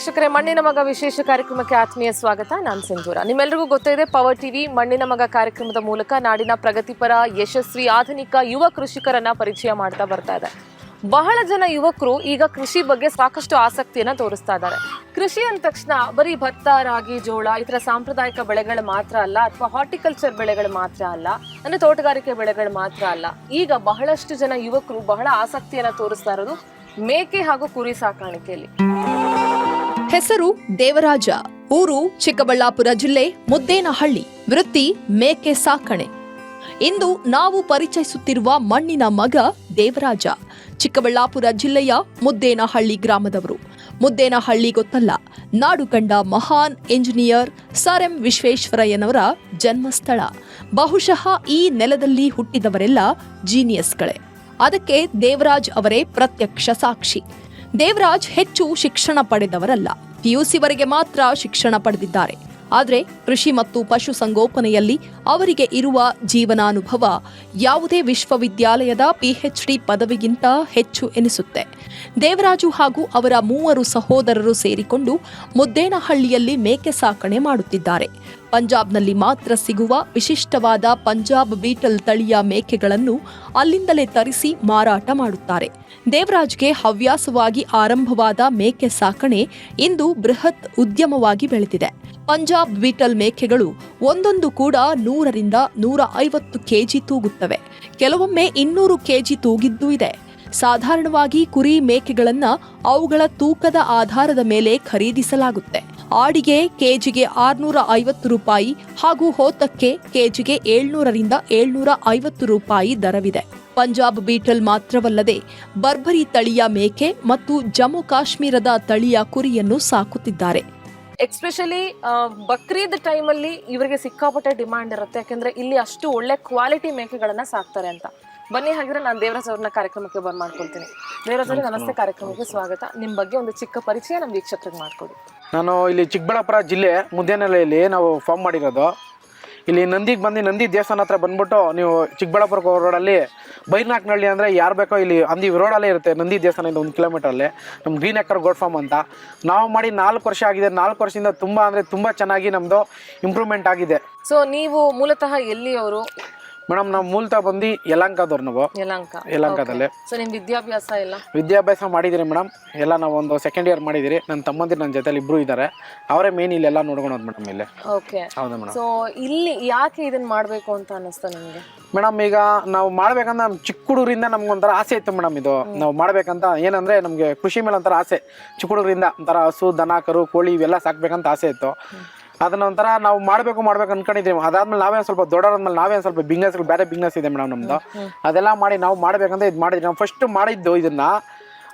ವೀಕ್ಷಕರೇ, ಮಣ್ಣಿನ ಮಗ ವಿಶೇಷ ಕಾರ್ಯಕ್ರಮಕ್ಕೆ ಆತ್ಮೀಯ ಸ್ವಾಗತ. ನಾನು ಸಿಂಧೂರ. ನಿಮ್ಮೆಲ್ಲರಿಗೂ ಗೊತ್ತಿದೆ ಪವರ್ ಟಿವಿ ಮಣ್ಣಿನ ಮಗ ಕಾರ್ಯಕ್ರಮದ ಮೂಲಕ ನಾಡಿನ ಪ್ರಗತಿಪರ, ಯಶಸ್ವಿ, ಆಧುನಿಕ ಯುವ ಕೃಷಿಕರನ್ನ ಪರಿಚಯ ಮಾಡ್ತಾ ಬರ್ತಾ ಇದೆ. ಬಹಳ ಜನ ಯುವಕರು ಈಗ ಕೃಷಿ ಬಗ್ಗೆ ಸಾಕಷ್ಟು ಆಸಕ್ತಿಯನ್ನ ತೋರಿಸ್ತಾ ಇದ್ದಾರೆ. ಕೃಷಿ ಅಂದ ತಕ್ಷಣ ಬರೀ ಭತ್ತ, ರಾಗಿ, ಜೋಳ, ಈ ಸಾಂಪ್ರದಾಯಿಕ ಬೆಳೆಗಳು ಮಾತ್ರ ಅಲ್ಲ, ಅಥವಾ ಹಾರ್ಟಿಕಲ್ಚರ್ ಬೆಳೆಗಳು ಮಾತ್ರ ಅಲ್ಲ, ಅಂದ್ರೆ ತೋಟಗಾರಿಕೆ ಬೆಳೆಗಳು ಮಾತ್ರ ಅಲ್ಲ, ಈಗ ಬಹಳಷ್ಟು ಜನ ಯುವಕರು ಬಹಳ ಆಸಕ್ತಿಯನ್ನ ತೋರಿಸ್ತಾ ಇರೋದು ಮೇಕೆ ಹಾಗೂ ಕುರಿ ಸಾಕಾಣಿಕೆಯಲ್ಲಿ. ಹೆಸರು ದೇವರಾಜ. ಊರು ಚಿಕ್ಕಬಳ್ಳಾಪುರ ಜಿಲ್ಲೆ ಮುದ್ದೇನಹಳ್ಳಿ. ವೃತ್ತಿ ಮೇಕೆ ಸಾಕಣೆ. ಇಂದು ನಾವು ಪರಿಚಯಿಸುತ್ತಿರುವ ಮಣ್ಣಿನ ಮಗ ದೇವರಾಜ. ಚಿಕ್ಕಬಳ್ಳಾಪುರ ಜಿಲ್ಲೆಯ ಮುದ್ದೇನಹಳ್ಳಿ ಗ್ರಾಮದವರು. ಮುದ್ದೇನಹಳ್ಳಿ ಗೊತ್ತಲ್ಲ. ನಾಡು ಕಂಡ ಮಹಾನ್ ಎಂಜಿನಿಯರ್ ಸರ್ ಎಂ ವಿಶ್ವೇಶ್ವರಯ್ಯನವರ ಜನ್ಮಸ್ಥಳ. ಬಹುಶಃ ಈ ನೆಲದಲ್ಲಿ ಹುಟ್ಟಿದವರೆಲ್ಲ ಜೀನಿಯಸ್ಗಳೇ. ಅದಕ್ಕೆ ದೇವರಾಜ್ ಅವರೇ ಪ್ರತ್ಯಕ್ಷ ಸಾಕ್ಷಿ. ದೇವರಾಜ್ ಹೆಚ್ಚು ಶಿಕ್ಷಣ ಪಡೆದವರಲ್ಲ. ಪಿಯುಸಿವರೆಗೆ ಮಾತ್ರ ಶಿಕ್ಷಣ ಪಡೆದಿದ್ದಾರೆ. ಆದರೆ ಕೃಷಿ ಮತ್ತು ಪಶುಸಂಗೋಪನೆಯಲ್ಲಿ ಅವರಿಗೆ ಇರುವ ಜೀವನಾನುಭವ ಯಾವುದೇ ವಿಶ್ವವಿದ್ಯಾಲಯದ ಪಿಎಚ್ಡಿ ಪದವಿಗಿಂತ ಹೆಚ್ಚು ಎನಿಸುತ್ತೆ. ದೇವರಾಜು ಹಾಗೂ ಅವರ ಮೂವರು ಸಹೋದರರು ಸೇರಿಕೊಂಡು ಮುದ್ದೇನಹಳ್ಳಿಯಲ್ಲಿ ಮೇಕೆ ಸಾಕಣೆ ಮಾಡುತ್ತಿದ್ದಾರೆ. ಪಂಜಾಬ್ನಲ್ಲಿ ಮಾತ್ರ ಸಿಗುವ ವಿಶಿಷ್ಟವಾದ ಪಂಜಾಬ್ ಬೀಟಲ್ ತಳಿಯ ಮೇಕೆಗಳನ್ನು ಅಲ್ಲಿಂದಲೇ ತರಿಸಿ ಮಾರಾಟ ಮಾಡುತ್ತಾರೆ. ದೇವರಾಜ್ಗೆ ಹವ್ಯಾಸವಾಗಿ ಆರಂಭವಾದ ಮೇಕೆ ಸಾಕಣೆ ಇಂದು ಬೃಹತ್ ಉದ್ಯಮವಾಗಿ ಬೆಳೆದಿದೆ. ಪಂಜಾಬ್ ಬೀಟಲ್ ಮೇಕೆಗಳು ಒಂದೊಂದು ಕೂಡ ನೂರರಿಂದ ನೂರ ಐವತ್ತು ಕೆಜಿ ತೂಗುತ್ತವೆ. ಕೆಲವೊಮ್ಮೆ ಇನ್ನೂರು ಕೆಜಿ ತೂಗಿದ್ದೂ ಇದೆ. ಸಾಧಾರಣವಾಗಿ ಕುರಿ ಮೇಕೆಗಳನ್ನು ಅವುಗಳ ತೂಕದ ಆಧಾರದ ಮೇಲೆ ಖರೀದಿಸಲಾಗುತ್ತೆ. ಆಡಿಗೆ ಕೆಜಿಗೆ ಆರುನೂರ ಐವತ್ತು ರೂಪಾಯಿ ಹಾಗೂ ಹೋತಕ್ಕೆ ಕೆಜಿಗೆ ಏಳ್ನೂರರಿಂದ ಏಳ್ನೂರ ಐವತ್ತು ರೂಪಾಯಿ ದರವಿದೆ. ಪಂಜಾಬ್ ಬೀಟಲ್ ಮಾತ್ರವಲ್ಲದೆ ಬರ್ಬರಿ ತಳಿಯ ಮೇಕೆ ಮತ್ತು ಜಮ್ಮು ಕಾಶ್ಮೀರದ ತಳಿಯ ಕುರಿಯನ್ನು ಸಾಕುತ್ತಿದ್ದಾರೆ. ಎಕ್ಸ್ಪೆಷಲಿ ಬಕ್ರೀದ್ ಟೈಮಲ್ಲಿ ಇವರಿಗೆ ಸಿಕ್ಕಾಪಟ್ಟೆ ಡಿಮಾಂಡ್ ಇರುತ್ತೆ. ಯಾಕಂದ್ರೆ ಇಲ್ಲಿ ಅಷ್ಟು ಒಳ್ಳೆ ಕ್ವಾಲಿಟಿ ಮೇಕೆಗಳನ್ನ ಸಾಕ್ತಾರೆ ಅಂತ. ಬನ್ನಿ ಹಾಗಿದ್ರೆ ನಾನು ದೇವರಾಜ್ ಅವ್ರನ್ನ ಕಾರ್ಯಕ್ರಮಕ್ಕೆ ಬಂದ್ ಮಾಡ್ಕೊಳ್ತೀನಿ. ದೇವರಾಜ್ ಅವ್ರೆ ನಮಸ್ತೆ ಕಾರ್ಯಕ್ರಮಕ್ಕೆ ಸ್ವಾಗತ. ನಿಮ್ಮ ಬಗ್ಗೆ ಒಂದು ಚಿಕ್ಕ ಪರಿಚಯ ನಮ್ಮ ವೀಕ್ಷಕರಿಗೆ ಮಾಡ್ಕೊಡಿ. ನಾನು ಇಲ್ಲಿ ಚಿಕ್ಕಬಳ್ಳಾಪುರ ಜಿಲ್ಲೆ ಮುದ್ದೇನಹಳ್ಳಿಯಲ್ಲಿ ನಾವು ಫಾರ್ಮ್ ಮಾಡಿರೋದು. ಇಲ್ಲಿ ನಂದಿಗೆ ಬಂದು ನಂದಿ ದೇವಸ್ಥಾನ ಹತ್ರ ಬಂದ್ಬಿಟ್ಟು ನೀವು ಚಿಕ್ಕಬಳ್ಳಾಪುರ ರೋಡಲ್ಲಿ ಬೈರ್ನಾಕ್ನಹಳ್ಳಿ ಅಂದರೆ ಯಾರು ಬೇಕೋ ಇಲ್ಲಿ ಅಂದಿ ರೋಡಲ್ಲೇ ಇರುತ್ತೆ, ನಂದಿ ದೇವಸ್ಥಾನದಿಂದ ಒಂದು ಕಿಲೋಮೀಟರಲ್ಲಿ ನಮ್ಮ ಗ್ರೀನ್ ಎಕ್ಕರ್ ಗೋಡ್ ಫಾರ್ಮ್ ಅಂತ. ನಾವು ಮಾಡಿ ನಾಲ್ಕು ವರ್ಷ ಆಗಿದೆ. ನಾಲ್ಕು ವರ್ಷದಿಂದ ತುಂಬ ಅಂದರೆ ತುಂಬ ಚೆನ್ನಾಗಿ ನಮ್ಮದು ಇಂಪ್ರೂವ್ಮೆಂಟ್ ಆಗಿದೆ. ಸೊ ನೀವು ಮೂಲತಃ ಎಲ್ಲಿಯವರು? ಮೇಡಮ್ ನಾವು ಮೂಲತಃ ಬಂದು ಯಲಂಕದವ್ರು ನಾವು. ಯಲಂಕ. ಯಲಂಕದಲ್ಲಿ. ಸೊ ನಿಮ್ ವಿದ್ಯಾಭ್ಯಾಸ ಎಲ್ಲ? ವಿದ್ಯಾಭ್ಯಾಸ ಮಾಡಿದಿರಿ ಮೇಡಮ್. ಎಲ್ಲ ನಾವು ಒಂದು ಸೆಕೆಂಡ್ ಇಯರ್ ಮಾಡಿದಿರಿ. ನನ್ನ ತಮ್ಮಂದಿರು ನನ್ನ ಜೊತೆಲಿ ಇಬ್ರು ಇದ್ದಾರೆ ಅವರೇ ಮೇನ್ ಇಲ್ಲೆಲ್ಲ ನೋಡ್ಕೊಳೋದು ಮೇಡಮ್ ಇಲ್ಲಿ. ಓಕೆ ಹೌದು ಮೇಡಮ್? ಸೊ ಇಲ್ಲಿ ಯಾಕೆ ಇದನ್ನ ಮಾಡ್ಬೇಕು ಅಂತ ಅನಿಸ್ತಾ ನಿಮಗೆ? ಮೇಡಮ್ ಈಗ ನಾವು ಮಾಡ್ಬೇಕಂದ್ರೆ ನಮ್ಮ ಚಿಕ್ಕ ಹುಡುಗರಿಂದ ನಮ್ಗೊಂಥರ ಆಸೆ ಇತ್ತು ಮೇಡಮ್ ಇದು. ನಾವು ಮಾಡ್ಬೇಕಂತ ಏನಂದ್ರೆ ನಮ್ಗೆ ಕೃಷಿ ಮೇಲೆ ಒಂಥರ ಆಸೆ. ಚಿಕ್ಕ ಹುಡುಗರಿಂದ ಒಂಥರ ಹಸು ದನ ಕರು ಕೋಳಿ ಇವೆಲ್ಲ ಸಾಕ್ಬೇಕಂತ ಆಸೆ ಇತ್ತು. ಅದನ್ನ ಒಂಥರ ನಾವು ಮಾಡ್ಬೇಕು ಮಾಡ್ಬೇಕು ಅನ್ಕೊಂಡಿದ್ದೀವಿ. ಅದಾದ್ಮೇಲೆ ನಾವೇ ಸ್ವಲ್ಪ ದೊಡ್ಡವ್ರಾದ್ಮೇಲೆ ನಾವೇ ಸ್ವಲ್ಪ ಬಿಸ್ನೆಸ್ ಬೇರೆ ಬಿಸ್ನೆಸ್ ಇದೆ ಮೇಡಮ್ ನಮ್ದು. ಅದೆಲ್ಲ ಮಾಡಿ ನಾವು ಮಾಡ್ಬೇಕಂತ ಇದು ಮಾಡಿದ್ವಿ. ನಾವು ಫಸ್ಟ್ ಮಾಡಿದ್ದು ಇದನ್ನ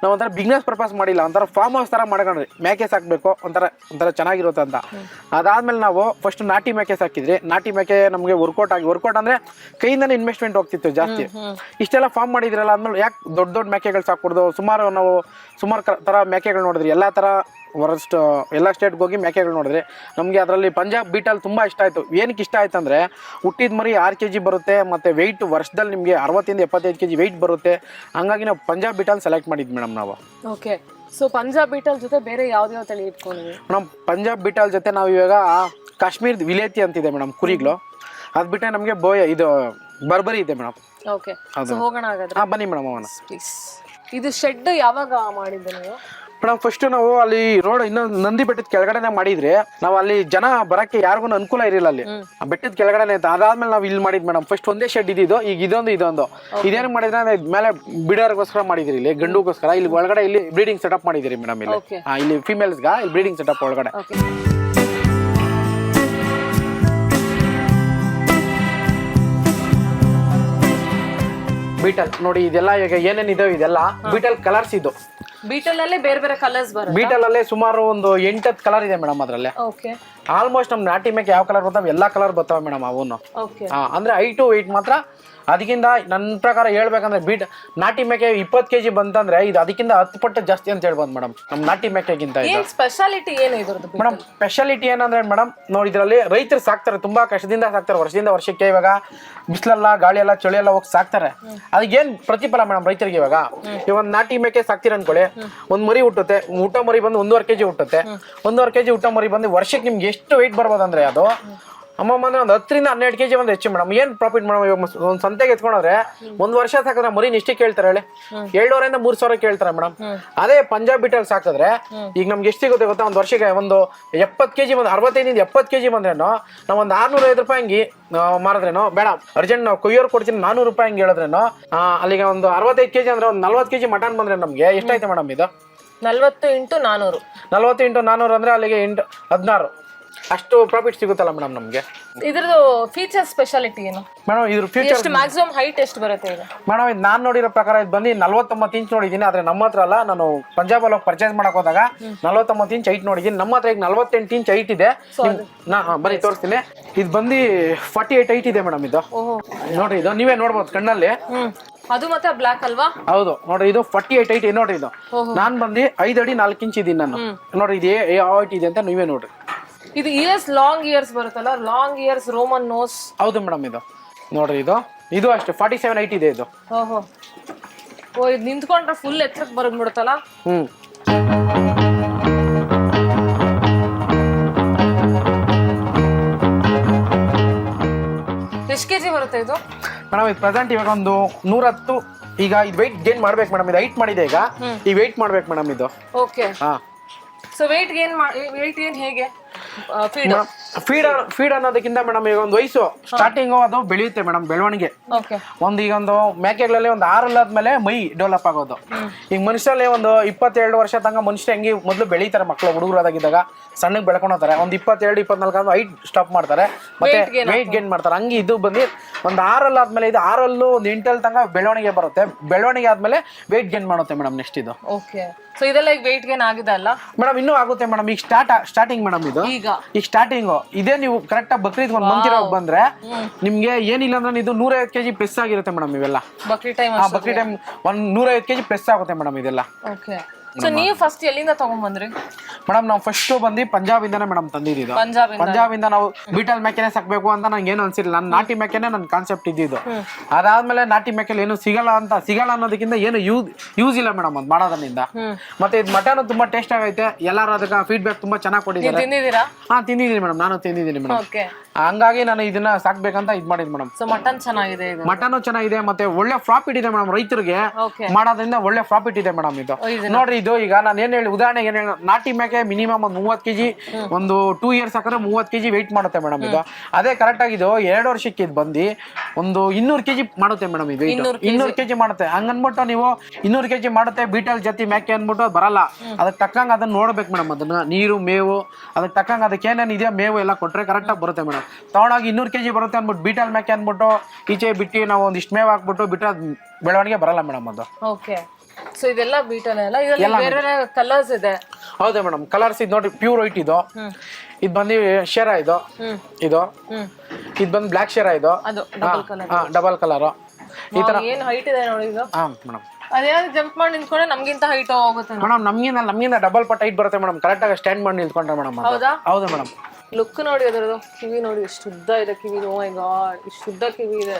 ನಾವು ಒಂಥರ ಬಿಸ್ನೆಸ್ ಪರ್ಪಸ್ ಮಾಡಿಲ್ಲ. ಒಂಥರ ಫಾರ್ಮ್ ಹೌಸ್ ಥರ ಮಾಡ್ಕೊಂಡ್ರಿ ಮೇಕೆ ಸಾಕಬೇಕು ಒಂಥರ ಒಂಥರ ಚೆನ್ನಾಗಿರುತ್ತೆ ಅಂತ. ಅದಾದ್ಮೇಲೆ ನಾವು ಫಸ್ಟ್ ನಾಟಿ ಮೇಕೆ ಸಾಕಿದ್ರಿ ನಾಟಿ ಮೇಕೆ ನಮಗೆ ವರ್ಕೌಟ್ ಆಗಿ ವರ್ಕೌಟ್ ಅಂದ್ರೆ ಕೈಯಿಂದನೇ ಇನ್ವೆಸ್ಟ್ಮೆಂಟ್ ಹೋಗ್ತಿತ್ತು ಜಾಸ್ತಿ. ಇಷ್ಟೆಲ್ಲ ಫಾರ್ಮ್ ಮಾಡಿದ್ರಲ್ಲ ಆದ್ಮೇಲೆ ಯಾಕೆ ದೊಡ್ಡ ದೊಡ್ಡ ಮೇಕೆಗಳು ಸಾಕ್ಬಿಡ್ದು ಸುಮಾರು ನಾವು ಸುಮಾರು ಥರ ಮೇಕೆಗಳು ನೋಡಿದ್ರಿ ಎಲ್ಲ ಥರ ವರಸ್ಟ್ ಎಲ್ಲ ಸ್ಟೇಟ್ಗೆ ಹೋಗಿ ಮೇಕೆಗಳು ನೋಡಿದ್ರಿ ನಮಗೆ ಅದರಲ್ಲಿ ಪಂಜಾಬ್ ಬೀಟಲ್ಲಿ ತುಂಬ ಇಷ್ಟ ಆಯಿತು. ಏನಕ್ಕೆ ಇಷ್ಟ ಆಯ್ತು ಅಂದರೆ ಹುಟ್ಟಿದ ಮರಿ ಆರು ಕೆ ಜಿ ಬರುತ್ತೆ ಮತ್ತು ವೆಯ್ಟ್ ವರ್ಷದಲ್ಲಿ ನಿಮಗೆ ಅರವತ್ತಿಂದ ಎಪ್ಪತ್ತೈದು ಕೆ ಜಿ ವೆಯ್ಟ್ ಬರುತ್ತೆ. ಹಂಗಾಗಿ ನಾವು ಪಂಜಾಬ್ ಬೀಟಲ್ ಸೆಲೆಕ್ಟ್ ಮಾಡಿದ್ವಿ ಮೇಡಮ್ ನಾವು. ಓಕೆ ಸೊ ಪಂಜಾಬ್ ಬೀಟಲ್ ಜೊತೆ ಬೇರೆ ಯಾವ್ದಾವ ತಳಿ ಇಟ್ಕೊಂಡಿದ್ವಿ ಮೇಡಮ್ ಪಂಜಾಬ್ ಬೀಟಲ್ ಜೊತೆ ನಾವು ಇವಾಗ ಕಾಶ್ಮೀರದ ವಿಲೇತಿ ಅಂತಿದೆ ಮೇಡಮ್ ಕುರಿಗಳು. ಅದು ಬಿಟ್ಟರೆ ನಮಗೆ ಬೋಯ ಇದು ಬರ್ಬರಿ ಇದೆ ಮೇಡಮ್ ಓಕೆ ಹೋಗೋಣ ಹಾಗಾದ್ರೆ. ಹಾಂ ಬನ್ನಿ ಮೇಡಮ್ ಅವನ ಪ್ಲೀಸ್ ಇದು ಶೆಡ್ ಯಾವಾಗ ಮಾಡಿದ್ದೆ ನೀವು? ಮೇಡಮ್ ಫಸ್ಟ್ ನಾವು ಅಲ್ಲಿ ರೋಡ್ ಇನ್ನೊಂದು ನಂದಿ ಬೆಟ್ಟದ ಕೆಳಗಡೆನೆ ಮಾಡಿದ್ರಿ ನಾವು ಅಲ್ಲಿ ಜನ ಬರಕ್ಕೆ ಯಾರಿಗೂ ಅನುಕೂಲ ಇರಲಿಲ್ಲ ಅಲ್ಲಿ. ಆ ಬೆಟ್ಟದ ಕೆಳಗಡೆನೆ ಇತ್ತು ಅದಾದ್ಮೇಲೆ ನಾವು ಇಲ್ಲಿ ಮಾಡಿದ್ ಮೇಡಮ್. ಫಸ್ಟ್ ಒಂದೇ ಶೆಡ್ ಇದ್ದಿದ್ದು ಈಗ ಇದೊಂದು ಇದೊಂದು. ಇದೇನು ಮಾಡಿದ್ರೆ ಅಂದ್ರೆ ಮೇಲೆ ಬಿಡರ್ಗೋಸ್ಕರ ಮಾಡಿದ್ರಿ ಇಲ್ಲಿ ಗಂಡುಗೋಸ್ಕರ. ಇಲ್ಲಿ ಒಳಗಡೆ ಇಲ್ಲಿ ಬ್ರೀಡಿಂಗ್ ಸೆಟಪ್ ಮಾಡಿದಿರಿ ಮೇಡಮ್ ಇಲ್ಲಿ. ಆ, ಇಲ್ಲಿ ಫಿಮೇಲ್ಸ್ಗ ಇಲ್ಲಿ ಬ್ರೀಡಿಂಗ್ ಸೆಟಪ್ ಒಳಗಡೆ. ಬೀಟಲ್ ನೋಡಿ ಇದೆಲ್ಲ ಈಗ ಏನೇನಿದಾವೆ ಇದೆಲ್ಲ ಬೀಟಲ್ ಕಲರ್ಸ್ ಇದು. ಬೀಟಲ್ ಅಲ್ಲೇ ಬೇರೆ ಬೇರೆ ಕಲರ್ಸ್ ಬರುತ್ತೆ? ಬೀಟಲ್ ಅಲ್ಲೇ ಸುಮಾರು ಒಂದು ಎಂಟತ್ತು ಕಲರ್ ಇದೆ ಮೇಡಮ್ ಅದ್ರಲ್ಲೇ. ಓಕೆ ಆಲ್ಮೋಸ್ಟ್ ನಮ್ ನಾಟಿ ಮೇಕೆ ಯಾವ ಕಲರ್ ಬರ್ತಾವೆ ಎಲ್ಲಾ ಕಲರ್ ಬರ್ತಾವೆ ಮೇಡಮ್ ಅವನು. ಅಂದ್ರೆ ಐ ಟು ಐಟು ವೆಯ್ಟ್ ಮಾತ್ರ. ಅದಕ್ಕಿಂತ ನನ್ನ ಪ್ರಕಾರ ಹೇಳ್ಬೇಕಂದ್ರೆ ಬೀಟ್ ನಾಟಿ ಮೇಕೆ ಇಪ್ಪತ್ತು ಕೆಜಿ ಬಂತಂದ್ರೆ ಇದು ಅದಕ್ಕಿಂತ ಹತ್ತು ಪಟ್ಟು ಜಾಸ್ತಿ ಅಂತ ಹೇಳ್ಬೋದು ಮೇಡಮ್. ನಮ್ಮ ನಾಟಿ ಮೇಕೆಗಿಂತ ಸ್ಪೆಷಾಲಿಟಿ ಏನು ಇದ್ರದ್ದು ಮೇಡಮ್ ಸ್ಪೆಷಾಲಿಟಿ ಏನಂದ್ರೆ ಮೇಡಮ್ ನೋಡಿ ಇದರಲ್ಲಿ ರೈತರು ಸಾಕ್ತಾರೆ ತುಂಬಾ ಕಷ್ಟದಿಂದ ಸಾಕ್ತಾರೆ ವರ್ಷದಿಂದ ವರ್ಷಕ್ಕೆ ಇವಾಗ ಬಿಸಿಲೆಲ್ಲ ಗಾಳಿ ಎಲ್ಲ ಚಳಿ ಎಲ್ಲ ಹೋಗಿ ಸಾಕ್ತಾರೆ. ಅದಕ್ಕೇನು ಪ್ರತಿಫಲ ಮೇಡಮ್ ರೈತರಿಗೆ ಇವಾಗ? ಈ ಒಂದ್ ನಾಟಿ ಮೇಕೆ ಸಾಕ್ತೀರ ಅನ್ಕೊಳ್ಳಿ. ಒಂದು ಮರಿ ಹುಟ್ಟುತ್ತೆ ಊಟ ಮರಿ ಬಂದು ಒಂದೂವರೆ ಕೆಜಿ ಹುಟ್ಟುತ್ತೆ. ಒಂದೂವರೆ ಕೆಜಿ ಊಟ ಮರಿ ಬಂದು ವರ್ಷಕ್ಕೆ ನಿಮ್ಗೆ ಎಷ್ಟು ವೆಯ್ಟ್ ಬರ್ಬೋದಂದ್ರೆ ಅದು? ಅಮ್ಮಮ್ಮ ಅಂದ್ರೆ ಒಂದು ಹತ್ತರಿಂದ ಹನ್ನೆರಡು ಕೆಜಿ ಒಂದು ಹೆಚ್ಚು ಮೇಡಮ್. ಏನ್ ಪ್ರಾಫಿಟ್ ಮೇಡಮ್ ಇವಾಗ ಒಂದ್ ಸಂತೆಗೆ ಎತ್ಕೊಂಡ್ರೆ ಒಂದ್ ವರ್ಷ ಸಾಕಂದ್ರೆ ಮರಿ ಇಷ್ಟೇ ಕೇಳ್ತಾರೆ ಹೇಳಿ. ಏಳುವರೆಯಿಂದ ಮೂರ್ ಸಾವಿರ ಕೇಳ್ತಾರೆ ಮೇಡಮ್. ಅದೇ ಪಂಜಾಬ್ ಬಿಟ್ಟಲ್ಲಿ ಸಾಕಿದ್ರೆ ಈಗ ನಮ್ಗೆ ಎಷ್ಟು ಸಿಗುತ್ತೆ ಗೊತ್ತಾ? ಒಂದ್ ವರ್ಷಕ್ಕೆ ಒಂದು ಎಪ್ಪತ್ತು ಕೆಜಿ ಒಂದು ಅರವತ್ತೈದಿಂದ ಎಪ್ಪತ್ತು ಕೆಜಿ ಬಂದ್ರೇನೋ ನಾವು ಒಂದು ಆರ್ನೂರ ಐದು ರೂಪಾಯಿ ಹಂಗಿ ಮಾರದ್ರೇನೋ ಮಾರಿದ್ರೇನೋ ಬೇಡ ಅರ್ಜೆಂಟ್ ನಾವು ಕೊಯ್ಯೋರು ಕೊಡ್ತೀನಿ ನಾನೂರು ರೂಪಾಯಿ ಹಂಗೆ ಹೇಳಿದ್ರೇನೋ ಅಲ್ಲಿಗೆ ಒಂದು ಅರವತ್ತೈದು ಕೆಜಿ ಅಂದ್ರೆ ಒಂದು ನಲ್ವತ್ತು ಕೆಜಿ ಮಟನ್ ಬಂದ್ರೆ ನಮಗೆ ಎಷ್ಟಾಯ್ತು ಮೇಡಮ್ ಇದು? ನಲ್ವತ್ತು ಇಂಟು ನಾನೂರು. ನಲ್ವತ್ತು ಇಂಟು ನಾನೂರು ಅಂದ್ರೆ ಅಲ್ಲಿಗೆ ಎಂಟು ಹದಿನಾರು. ಅಷ್ಟು ಪ್ರಾಫಿಟ್ ಸಿಗುತ್ತಲ್ಲ ಮೇಡಮ್ ನಮಗೆ? ಇದ್ರದ್ದು ಫೀಚರ್ ಸ್ಪೆಷಾಲಿಟಿ ಏನು? ಮೇಡಮ್ ಇದ್ರ ಫ್ಯೂಚರ್ ಎಷ್ಟು ಮ್ಯಾಕ್ಸಿಮಮ್ ಹೈಟ್ ಎಷ್ಟು ಬರುತ್ತೆ ಇದು ಮೇಡಮ್ ಇದು ನಾನು ನೋಡಿರೋ ಪ್ರಕಾರ ಇದು ಬಂದು ನಲ್ವತ್ತೊಂಬತ್ತು ಇಂಚ್ ನೋಡಿದ್ದೀನಿ ಆದ್ರೆ ನಮ್ಮ ಹತ್ರ ಅಲ್ಲ ನಾನು ಪಂಜಾಬಲ್ಲಿ ಹೋಗಿ ಪರ್ಚೇಸ್ ಮಾಡಕ್ ಹೋದಾಗ ನಲ್ವತ್ತೊಂಬತ್ತು ಇಂಚ್ ಹೈಟ್ ನೋಡಿದ್ದೀನಿ. ನಮ್ಮ ಹತ್ರ ಈಗ ನಲ್ವತ್ತೆಂಟು ಇಂಚ್ ಹೈಟ್ ಇದೆ. ನಿಮ್- ನಾ ಹಾ, ಬನ್ನಿ ತೋರಿಸ್ತೀನಿ. ಇದು ಬಂದು ಫಾರ್ಟಿ ಏಟ್ ಹೈಟ್ ಇದೆ ಮೇಡಮ್ ಇದು. ಓಹೋ. ನೋಡ್ರಿ ಇದು ನೀವೇ ನೋಡ್ಬೋದು ಕಣ್ಣಲ್ಲಿ. ಹ್ಮ್. ಅದು ಮತ್ತೆ ಬ್ಲಾಕ್ ಅಲ್ವಾ? ಹೌದು ನೋಡ್ರಿ ಇದು ಫಾರ್ಟಿ ಏಟ್ ಹೈಟ್ ನೋಡ್ರಿ ಇದು. ನಾನ್ ಬಂದು ಐದು ಅಡಿ ನಾಲ್ಕು ಇಂಚ್ ಇದ್ದೀನಿ ನಾನು. ನೋಡ್ರಿ ಇದು ಏ- ಯಾವ ಹೈಟ್ ಇದೆ ಅಂತ ನೀವೇ ನೋಡ್ರಿ. ಇದು ಇಯರ್ಸ್ ಲಾಂಗ್ ಇಯರ್ಸ್ ಬರುತ್ತಲ್ಲ? ಲಾಂಗ್ ಇಯರ್ಸ್ ರೋಮನ್ ನೋಸ್ ಹೌದು ಮೇಡಮ್ ಇದು. ನೋಡ್ರಿ ಇದು. ಇದು ಅಷ್ಟೇ ಫಾರ್ಟಿ ಸೆವೆನ್ ಐಟ್ ಇದೆ ಇದು. ಓಹೋ. ಓ ಇದು ನಿಂತ್ಕೊಂಡ್ರೆ ಫುಲ್ ಎತ್ತರಕ್ಕೆ ಬರೋದು ಬಿಡುತ್ತಲ್ಲ? ಹ್ಞೂ ಎಷ್ಟು ಕೆಜಿ ಬರುತ್ತೆ ಇದು? ಮೇಡಮ್ ಇದು ಪ್ರೆಸೆಂಟ್ ಇವಾಗ ಒಂದು ನೂರತ್ತು. ಈಗ ಇದು ವೆಯ್ಟ್ ಗೇನ್ ಮಾಡ್ಬೇಕು ಮೇಡಮ್ ಇದು ಹೈಟ್ ಮಾಡಿದೆ ಈಗ. ಈ ವೆಯ್ಟ್ ಮಾಡ್ಬೇಕು ಮೇಡಮ್ ಇದು. ಓಕೆ ಹಾಂ. So weight gain weight gain ಹೇಗೆ? ಫೀಡ್ ಫೀಡ್ ಅನ್ನೋದಕ್ಕಿಂತ ಮೇಡಮ್ ಈಗ ಒಂದು ವಯಸ್ಸು ಸ್ಟಾರ್ಟಿಂಗು ಅದು ಬೆಳೆಯುತ್ತೆ ಮೇಡಮ್ ಬೆಳವಣಿಗೆ. ಓಕೆ ಒಂದು ಈಗ ಒಂದು ಮೇಕೆಗಳಲ್ಲಿ ಒಂದು ಆರಲ್ಲಾದ್ಮೇಲೆ ಮೈ ಡೆವಲಪ್ ಆಗೋದು. ಈಗ ಮನುಷ್ಯರಲ್ಲಿ ಒಂದು ಇಪ್ಪತ್ತೆರಡು ವರ್ಷ ತನಕ ಮನುಷ್ಯ ಹೆಂಗೆ ಮೊದಲು ಬೆಳೀತಾರೆ ಮಕ್ಕಳು ಹುಡುಗರಾದಾಗಿದ್ದಾಗ. ಸಣ್ಣಗೆ ಬೆಳ್ಕೊಂಡೋತಾರೆ ಒಂದು ಇಪ್ಪತ್ತೆರಡು ಇಪ್ಪತ್ನಾಲ್ಕು ಅಂದ್ರೆ ಹೈಟ್ ಸ್ಟಾಪ್ ಮಾಡ್ತಾರೆ. ಮತ್ತೆ ವೈಟ್ ವೆಯ್ಟ್ ಗೇನ್ ಮಾಡ್ತಾರೆ. ಹಂಗೆ ಇದು ಬಂದು ಒಂದು ಆರಲ್ಲಿ ಆದ್ಮೇಲೆ ಇದು ಆರಲ್ಲೂ ಒಂದು ಎಂಟಲ್ ತನಕ ಬೆಳವಣಿಗೆ ಬರುತ್ತೆ. ಬೆಳವಣಿಗೆ ಆದ್ಮೇಲೆ ವೆಯ್ಟ್ ಗೇನ್ ಮಾಡುತ್ತೆ ಮೇಡಮ್ ನೆಕ್ಸ್ಟ್ ಇದು. ಓಕೆ ಸೊ ಇದೆಲ್ಲ ಈಗ ವೆಯ್ಟ್ ಗೇನ್ ಆಗಿದೆ ಅಲ್ಲ? ಮೇಡಮ್ ಇನ್ನೂ ಆಗುತ್ತೆ ಮೇಡಮ್. ಈಗ ಸ್ಟಾರ್ಟ್ ಸ್ಟಾರ್ಟಿಂಗ್ ಮೇಡಮ್ ಇದು. ಈಗ? ಈಗ? ಸ್ಟಾರ್ಟಿಂಗ್ ಇದೇ ನೀವು ಕರೆಕ್ಟ್ ಆಗಿ ಬಕ್ರೀದ್ ಒಂದ್ ಮಂತ್ ಇರೋ ಬಂದ್ರೆ ನಿಮ್ಗೆ ಏನಿಲ್ಲ ಅಂದ್ರೆ ಇದು ನೂರೈವತ್ತು ಕೆಜಿ ಪ್ರೆಸ್ ಆಗಿರುತ್ತೆ ಮೇಡಮ್ ಇವೆಲ್ಲ. ಬಕ್ರಿ ಟೈಮ್ ಬಕ್ರಿ ಟೈಮ್ ಒಂದ್ ನೂರೈವತ್ತು ಕೆಜಿ ಪ್ರೆಸ್ ಆಗುತ್ತೆ ಮೇಡಮ್ ಇದೆಲ್ಲ. ಓಕೆ ಸೊ ನೀವು ಫಸ್ಟ್ ಎಲ್ಲಿಂದ ತಗೊಂಡ್ಬಂದ್ರಿ? ಮೇಡಮ್ ನಾವು ಫಸ್ಟ್ ಬಂದು ಪಂಜಾಬ್ ಇಂದಾನೆ ಮೇಡಮ್ ತಂದಿದ್ದು ಪಂಜಾಬ್ ಪಂಜಾಬ್ ಇಂದ ನಾವು ಬೀಟಲ್ ಮೇಕೆನೆ ಸಾಕ್ಬೇಕು ಅಂತ ನಂಗೆ ಏನು ಅನ್ಸಿಲ್ಲ. ನನ್ನ ನಾಟಿ ಮೇಕೆನೆ ನನ್ನ ಕಾನ್ಸೆಪ್ಟ್ ಇದ್ದಿದ್ದು. ಅದಾದ್ಮೇಲೆ ನಾಟಿ ಮೇಕೆಲ್ ಏನು ಸಿಗಲ್ಲ ಅಂತ ಸಿಗಲ್ಲ ಅನ್ನೋದಕ್ಕಿಂತ ಏನು ಯೂಸ್ ಯೂಸ್ ಇಲ್ಲ ಮೇಡಮ್ ಅದು ಮಾಡೋದ್ರಿಂದ. ಮತ್ತೆ ಇದು ಮಟನ್ ತುಂಬಾ ಟೇಸ್ಟ್ ಆಗೈತೆ. ಎಲ್ಲರೂ ಅದಕ್ಕೆ ಫೀಡ್ಬ್ಯಾಕ್ ತುಂಬಾ ಚೆನ್ನಾಗಿ ಕೊಟ್ಟಿದ್ದಾರೆ. ತಿಂದಿದ್ದೀರಾ? ಹಾ ತಿಂದಿದ್ದೀನಿ ಮೇಡಮ್. ನಾನು ತಿಂದಿದ್ದೀನಿ ಮೇಡಮ್. ಓಕೆ ಹಂಗಾಗಿ ನಾನು ಇದನ್ನ ಸಾಕ್ಬೇಕಂತ ಇದ್ ಮಾಡಿದ್ ಮೇಡಮ್. ಸೊ ಮಟನ್ ಚೆನ್ನಾಗಿದೆ ಇದು. ಮಟನ್ ಚೆನ್ನಾಗಿದೆ ಮತ್ತೆ ಒಳ್ಳೆ ಪ್ರಾಫಿಟ್ ಇದೆ ಮೇಡಮ್ ರೈತರಿಗೆ. ಮಾಡೋದ್ರಿಂದ ಒಳ್ಳೆ ಪ್ರಾಫಿಟ್ ಇದೆ ಮೇಡಮ್ ಇದು. ನೋಡ್ರಿ ಇದು ಈಗ ನಾನು ಏನ್ ಹೇಳಿ ಉದಾಹರಣೆಗೆ ಏನ್ ಹೇಳಿ ನಾಟಿ ಮೇಕೆ ಮಿನಿಮಮ್ ಒಂದು ಮೂವತ್ ಕೆಜಿ ಒಂದು ಟೂ ಇಯರ್ಸ್ ಹಾಕಿದ್ರೆ ಮೂವತ್ ಕೆಜಿ ವೆಯ್ಟ್ ಮಾಡುತ್ತೆ ಮೇಡಮ್ ಇದು. ಅದೇ ಕರೆಕ್ಟ್ ಆಗಿದ್ದು ಎರಡು ವರ್ಷಕ್ಕೆ ಇದು ಬಂದು ಒಂದು ಇನ್ನೂರು ಕೆಜಿ ಮಾಡುತ್ತೆ ಮೇಡಮ್ ಇದು ಇನ್ನೂರು ಕೆಜಿ. ಮಾಡುತ್ತೆ. ಹಂಗನ್ಬಿಟ್ಟು ನೀವು ಇನ್ನೂರು ಕೆಜಿ ಮಾಡುತ್ತೆ ಬೀಟಲ್ ಜಾತಿ ಮೇಕೆ ಅಂದ್ಬಿಟ್ಟು ಅದು ಬರಲ್ಲ. ಅದಕ್ಕೆ ತಕ್ಕಂಗೆ ಅದನ್ನ ನೋಡ್ಬೇಕು ಮೇಡಮ್ ಅದನ್ನ. ನೀರು ಮೇವು ಅದಕ್ಕೆ ತಕ್ಕಂಗೆ ಅದಕ್ಕೆ ಏನೇನು ಇದೆಯೋ ಮೇವು ಎಲ್ಲ ಕೊಟ್ಟರೆ ಕರೆಕ್ಟಾಗಿ ಬರುತ್ತೆ ಮೇಡಮ್ ತಗೊಂಡೋಗಿ ಇನ್ನೂರು ಕೆಜಿ ಬರುತ್ತೆ ಅಂದ್ಬಿಟ್ಟು ಬೀಟಲ್ ಮೇಕೆ ಅಂದ್ಬಿಟ್ಟು ಈಚೆ ಬಿಟ್ಟು ನಾವು ಒಂದಿಷ್ಟು ಮೇವು ಹಾಕ್ಬಿಟ್ಟು ಬಿಟ್ಟರೆ ಬೆಳವಣಿಗೆ ಬರಲ್ಲ ಮೇಡಮ್ ಅದು. ಓಕೆ ಸೊ ಇದೆಲ್ಲ ಬೀಟಲ್ ಅಲ್ಲ ಇದರಲ್ಲಿ ಬೇರೆ ಬೇರೆ ಕಲರ್ಸ್ ಇದೆ. ಹೌದಾ ಮೇಡಮ್ ಕಲರ್ಸ್ ಇದು ನೋಡಿ ಪ್ಯೂರ್ ವೈಟ್ ಇದು. ಇದು ಬಂದು ಶೇರ ಇದು. ಇದು. ಇದು ಬಂದು ಬ್ಲ್ಯಾಕ್ ಶೇರ ಇದು. ಅದು ಡಬಲ್ ಕಲರ್ ಡಬಲ್ ಕಲರ್ ಈ ತರ. ಏನ್ ಹೈಟ್ ಇದೆ ನೋಡಿ ಇದು ಹಾ ಮೇಡಮ್ ಅದೇನಾದ್ರು ಜಂಪ್ ಮಾಡಿ ನಿಂತ್ಕೊಂಡ್ರೆ ನಮ್ಗಿಂತ ಹೈಟ್ ಹೋಗುತ್ತೆ ಮೇಡಮ್ ನಮ್ಗಿಂತ ನಮ್ಗಿಂತ ಡಬಲ್ ಪಟ್ ಹೈಟ್ ಬರುತ್ತೆ ಮೇಡಮ್ ಕರೆಕ್ಟಾಗಿ ಸ್ಟ್ಯಾಂಡ್ ಮಾಡಿ ನಿಂತ್ಕೊಂಡ್ರೆ ಮೇಡಮ್ ಹೌದಾ? ಹೌದು ಮೇಡಮ್ ಲುಕ್ ನೋಡಿ ಅದರದು ಕಿವಿ ನೋಡಿ ಎಷ್ಟು ಉದ್ದ ಇದೆ ಕಿವಿ. ಓ ಮೈ ಗಾಡ್ ಇಷ್ಟು ಉದ್ದ ಕಿವಿ ಇದೆ.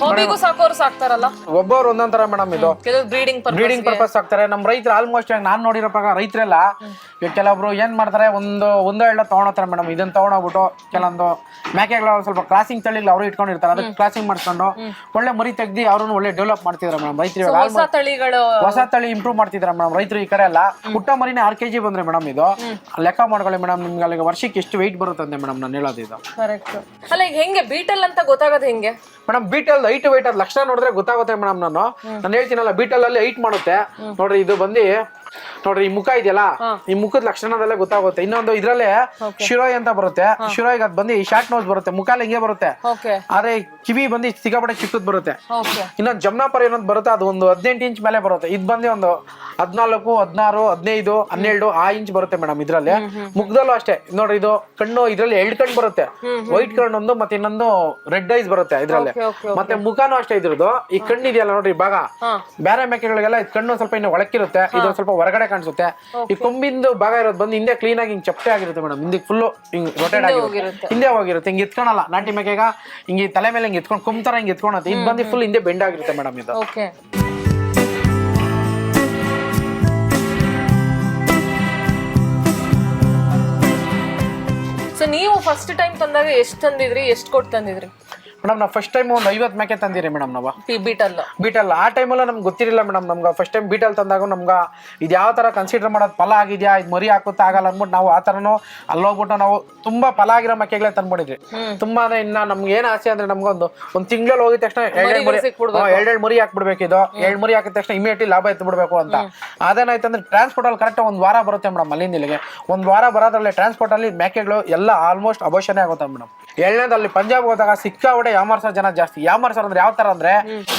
ಹಾಬಿಗೂ ಸಾಕೋರು ಸಾಕ್ತಾರಲ್ಲ? ಒಬ್ಬರು ಒಂದೊಂದ್ ತರ ಮೇಡಮ್ ಇದು ಕೆಲವು ಬ್ರೀಡಿಂಗ್ ಬ್ರೀಡಿಂಗ್ ಪರ್ಪಸ್ ಆಗ್ತಾರೆ. ನಮ್ಮ ರೈತರು ಆಲ್ಮೋಸ್ಟ್ ನಾನು ನೋಡಿರೋ ಪ್ರಕಾರ ರೈತರೆಲ್ಲ ಈಗ ಕೆಲವೊಬ್ರು ಏನ್ ಮಾಡ್ತಾರೆ? ಒಂದು ಒಂದೋ ಎಲ್ಲ ತಗೊಂಡೋಗ್ತಾರೆ ಮೇಡಮ್ ಇದನ್ನ ತಗೊಂಡೋಗ್ಬಿಟ್ಟು ಕೆಲವೊಂದು ಮೇಕೆಗಳ ಸ್ವಲ್ಪ ಕ್ರಾಸಿಂಗ್ ತಳಿಗಳು ಅವರು ಇಟ್ಕೊಂಡಿರ್ತಾರೆ. ಅದಕ್ಕೆ ಕ್ರಾಸಿಂಗ್ ಮಾಡ್ಕೊಂಡು ಒಳ್ಳೆ ಮರಿ ತೆಗ್ದು ಅವ್ರನ್ನ ಒಳ್ಳೆ ಡೆವಲಪ್ ಮಾಡ್ತಿದ್ರು ಮೇಡಮ್ ರೈತರು ಹೊಸ ತಳಿಗಳು ಹೊಸ ತಳಿ ಇಂಪ್ರೂವ್ ಮಾಡ್ತಿದ್ದಾರೆ ಮೇಡಮ್ ರೈತರು ಈ ಕಡೆ ಎಲ್ಲ ಪುಟ್ಟ ಮರಿನೇ ಆರ್ ಕೆಜಿ ಬಂದ್ರೆ ಮೇಡಮ್ ಇದು. ಲೆಕ್ಕ ಮಾಡ್ಕೊಳ್ಳಿ ಮೇಡಮ್ ನಿಮ್ಗೆ ಅಲ್ಲಿಗೆ ವರ್ಷಕ್ಕೆ ಎಷ್ಟು ವೆಯ್ಟ್ ಬರುತ್ತಂತೆ ಮೇಡಮ್ ನಾನು ಹೇಳೋದು ಇದು. ಕರೆಕ್ಟ್ ಅಲ್ಲ ಈಗ ಹೆಂಗೆ? ಬೀಟಲ್ ಅಂತ ಗೊತ್ತಾಗೋದು ಹೆಂಗೆ? ಮೇಡಮ್ ಬೀಟಲ್ ಹೈಟ್ ವೈಟ್ ಅದ್ ಲಕ್ಷಣ ನೋಡಿದ್ರೆ ಗೊತ್ತಾಗುತ್ತೆ ಮೇಡಮ್ ನಾನು. ನಾನು ಹೇಳ್ತೀನಲ್ಲ ಬೀಟಲ್ ಅಲ್ಲಿ ಹೈಟ್ ಮಾಡುತ್ತೆ. ನೋಡ್ರಿ ಇದು ಬಂದು ನೋಡ್ರಿ ಈ ಮುಖ ಇದೆಯಲ್ಲ ಈ ಮುಖದ ಲಕ್ಷಣದಲ್ಲೇ ಗೊತ್ತಾಗುತ್ತೆ. ಇನ್ನೊಂದು ಇದ್ರಲ್ಲೇ ಶಿರೋಯ್ ಅಂತ ಬರುತ್ತೆ. ಶಿರೋಯ್ಗೆ ಅದ್ ಬಂದು ಈ ಶಾರ್ಟ್ ನೋಸ್ ಬರುತ್ತೆ. ಮುಖಾಲ ಹಿಂಗೆ ಬರುತ್ತೆ. ಆದ್ರೆ ಕಿವಿ ಬಂದು ಸಿಕ್ಕಾಪಟ್ಟೆ ಚಿಕ್ಕದ್ ಬರುತ್ತೆ. ಇನ್ನೊಂದು ಜಮ್ನಾಪುರ ಏನೊಂದು ಬರುತ್ತೆ ಅದು ಒಂದು ಹದಿನೆಂಟು ಇಂಚ್ ಮೇಲೆ ಬರುತ್ತೆ. ಇದ್ ಬಂದು ಒಂದು ಹದಿನಾಲ್ಕು ಹದಿನಾರು ಹದಿನೈದು ಹನ್ನೆರಡು ಆ ಇಂಚ್ ಬರುತ್ತೆ ಮೇಡಮ್ ಇದ್ರಲ್ಲಿ. ಮುಖದಲ್ಲೂ ಅಷ್ಟೇ. ನೋಡ್ರಿ ಇದು ಕಣ್ಣು ಇದ್ರಲ್ಲಿ ಎರಡು ಕಣ್ಣು ಬರುತ್ತೆ. ವೈಟ್ ಕಣ್ಣು ಒಂದು ಮತ್ತೆ ಇನ್ನೊಂದು ರೆಡ್ ಐಸ್ ಬರುತ್ತೆ ಇದ್ರಲ್ಲಿ. ಮತ್ತೆ ಮುಖಾನು ಅಷ್ಟೇ ಇದ್ರದ್ದು. ಈ ಕಣ್ಣು ಇದೆಯಲ್ಲ ನೋಡ್ರಿ ಈ ಭಾಗ ಬೇರೆ ಮೇಕೆಗಳಿಗೆಲ್ಲ ಇದ್ ಕಣ್ಣು ಸ್ವಲ್ಪ ಇನ್ನು ಒಳಕಿರುತ್ತೆ ಇದೊಂದು ಸ್ವಲ್ಪ ಹೊರಗಡೆ ಕಾಣಿಸುತ್ತೆ. ಈ ಕೊಂಬಿಂದು ಭಾಗ ಇರೋದು ಬಂದು ಹಿಂದೆ ಕ್ಲೀನ್ ಆಗಿ ಹಿಂಗ್ ಚಪ್ಪಟೆ ಆಗಿರುತ್ತೆ ಮೇಡಮ್ ಹಿಂದೆ ಫುಲ್ ಹಿಂಗ್ ರೊಟೇಟ್ ಆಗಿರುತ್ತೆ. ಹಿಂದೆ ಹೋಗಿರುತ್ತೆ. ಹಿಂಗ್ ಎತ್ಕೊಳಲ್ಲ. ನಾಟಿ ಮೇಕೆಗ ಹಿಂಗೆ ತಲೆ ಮೇಲೆ ಹಿಂಗ್ ಎತ್ಕೊಂಡು ಕುಂಬ್ತಾರ ಹಿಂಗ್ ಎತ್ಕೊಳತ್ತೆ. ಇದು ಬಂದು ಫುಲ್ ಹಿಂದೆ ಬೆಂಡ್ ಆಗಿರುತ್ತೆ ಮೇಡಮ್ ಇದು. ಓಕೆ ಸೊ ನೀವು ಫಸ್ಟ್ ಟೈಮ್ ತಂದಾಗ ಎಷ್ಟು ತಂದಿದ್ರಿ? ಎಷ್ಟು ಕೊಟ್ಟು ತಂದಿದ್ರಿ? ಮೇಡಮ್ ನಾವು ಫಸ್ಟ್ ಟೈಮ್ ಒಂದು ಐವತ್ತು ಮೇಕೆ ತಂದಿರಿ ಮೇಡಮ್ ನಾವು. ಬೀಟಲ್ ಬೀಟಲ್ ಆ ಟೈಮಲ್ಲ ನಮ್ಗೆ ಗೊತ್ತಿರಲಿಲ್ಲ ಮೇಡಮ್ ನಮ್ಗೆ ಫಸ್ಟ್ ಟೈಮ್ ಬೀಟಲ್ ತಂದಾಗ ನಮ್ಗೆ ಇದು ಯಾವ ಥರ ಕನ್ಸಿಡರ್ ಮಾಡೋದು ಫಲ ಆಗಿದೆಯಾ ಇದು ಮರಿ ಹಾಕುತ್ತಾ ಆಗಲ್ಲ ಅಂದ್ಬಿಟ್ಟು ನಾವು ಆ ಥರನೂ ಅಲ್ಲೋಗ್ಬಿಟ್ಟು ನಾವು ತುಂಬಾ ಫಲ ಆಗಿರೋ ಮೇಕೆಗಳೇ ತಂದ್ಬಿಟ್ಟಿದ್ರಿ ತುಂಬಾ ಅಂದ್ರೆ ಇನ್ನ ನಮ್ಗೆ ಏನು ಆಸೆ ಅಂದ್ರೆ ನಮಗೊಂದು ಒಂದು ತಿಂಗಳಲ್ಲಿ ಹೋಗಿದ ತಕ್ಷಣ ಎರಡೆರಡು ಮರಿ ಎರಡೆರಡು ಮರಿ ಹಾಕ್ಬಿಡ್ಬೇಕು ಇದು. ಎರಡು ಮರಿ ಹಾಕಿದ ತಕ್ಷಣ ಇಮಿಡಿಯೇಟ್ಲಿ ಲಾಭ ಎತ್ಬಿಡ್ಬೇಕು ಅಂತ. ಅದೇನಾಯ್ತು ಅಂದ್ರೆ ಟ್ರಾನ್ಸ್ಪೋರ್ಟ್ ಅಲ್ಲಿ ಕರೆಕ್ಟ್ ಒಂದು ವಾರ ಬರುತ್ತೆ ಮೇಡಮ್ ಅಲ್ಲಿಂದ ಇಲ್ಲಿಗೆ. ಒಂದು ವಾರ ಬರೋದ್ರಲ್ಲಿ ಟ್ರಾನ್ಸ್ಪೋರ್ಟ್ ಅಲ್ಲಿ ಮೇಕೆಗಳು ಎಲ್ಲ ಆಲ್ಮೋಸ್ಟ್ ಅಬೋಷನೇ ಆಗುತ್ತೆ ಮೇಡಮ್ ಎರಡನೇದಲ್ಲಿ ಪಂಜಾಬ್ ಹೋದಾಗ ಸಿಕ್ಕಾಪಟ್ಟೆ ಯಾಮರ್ಸ ಜನ ಜಾಸ್ತಿ. ಯಾಮರ್ಸರ್ ಅಂದ್ರೆ ಯಾವ ತರ ಅಂದ್ರೆ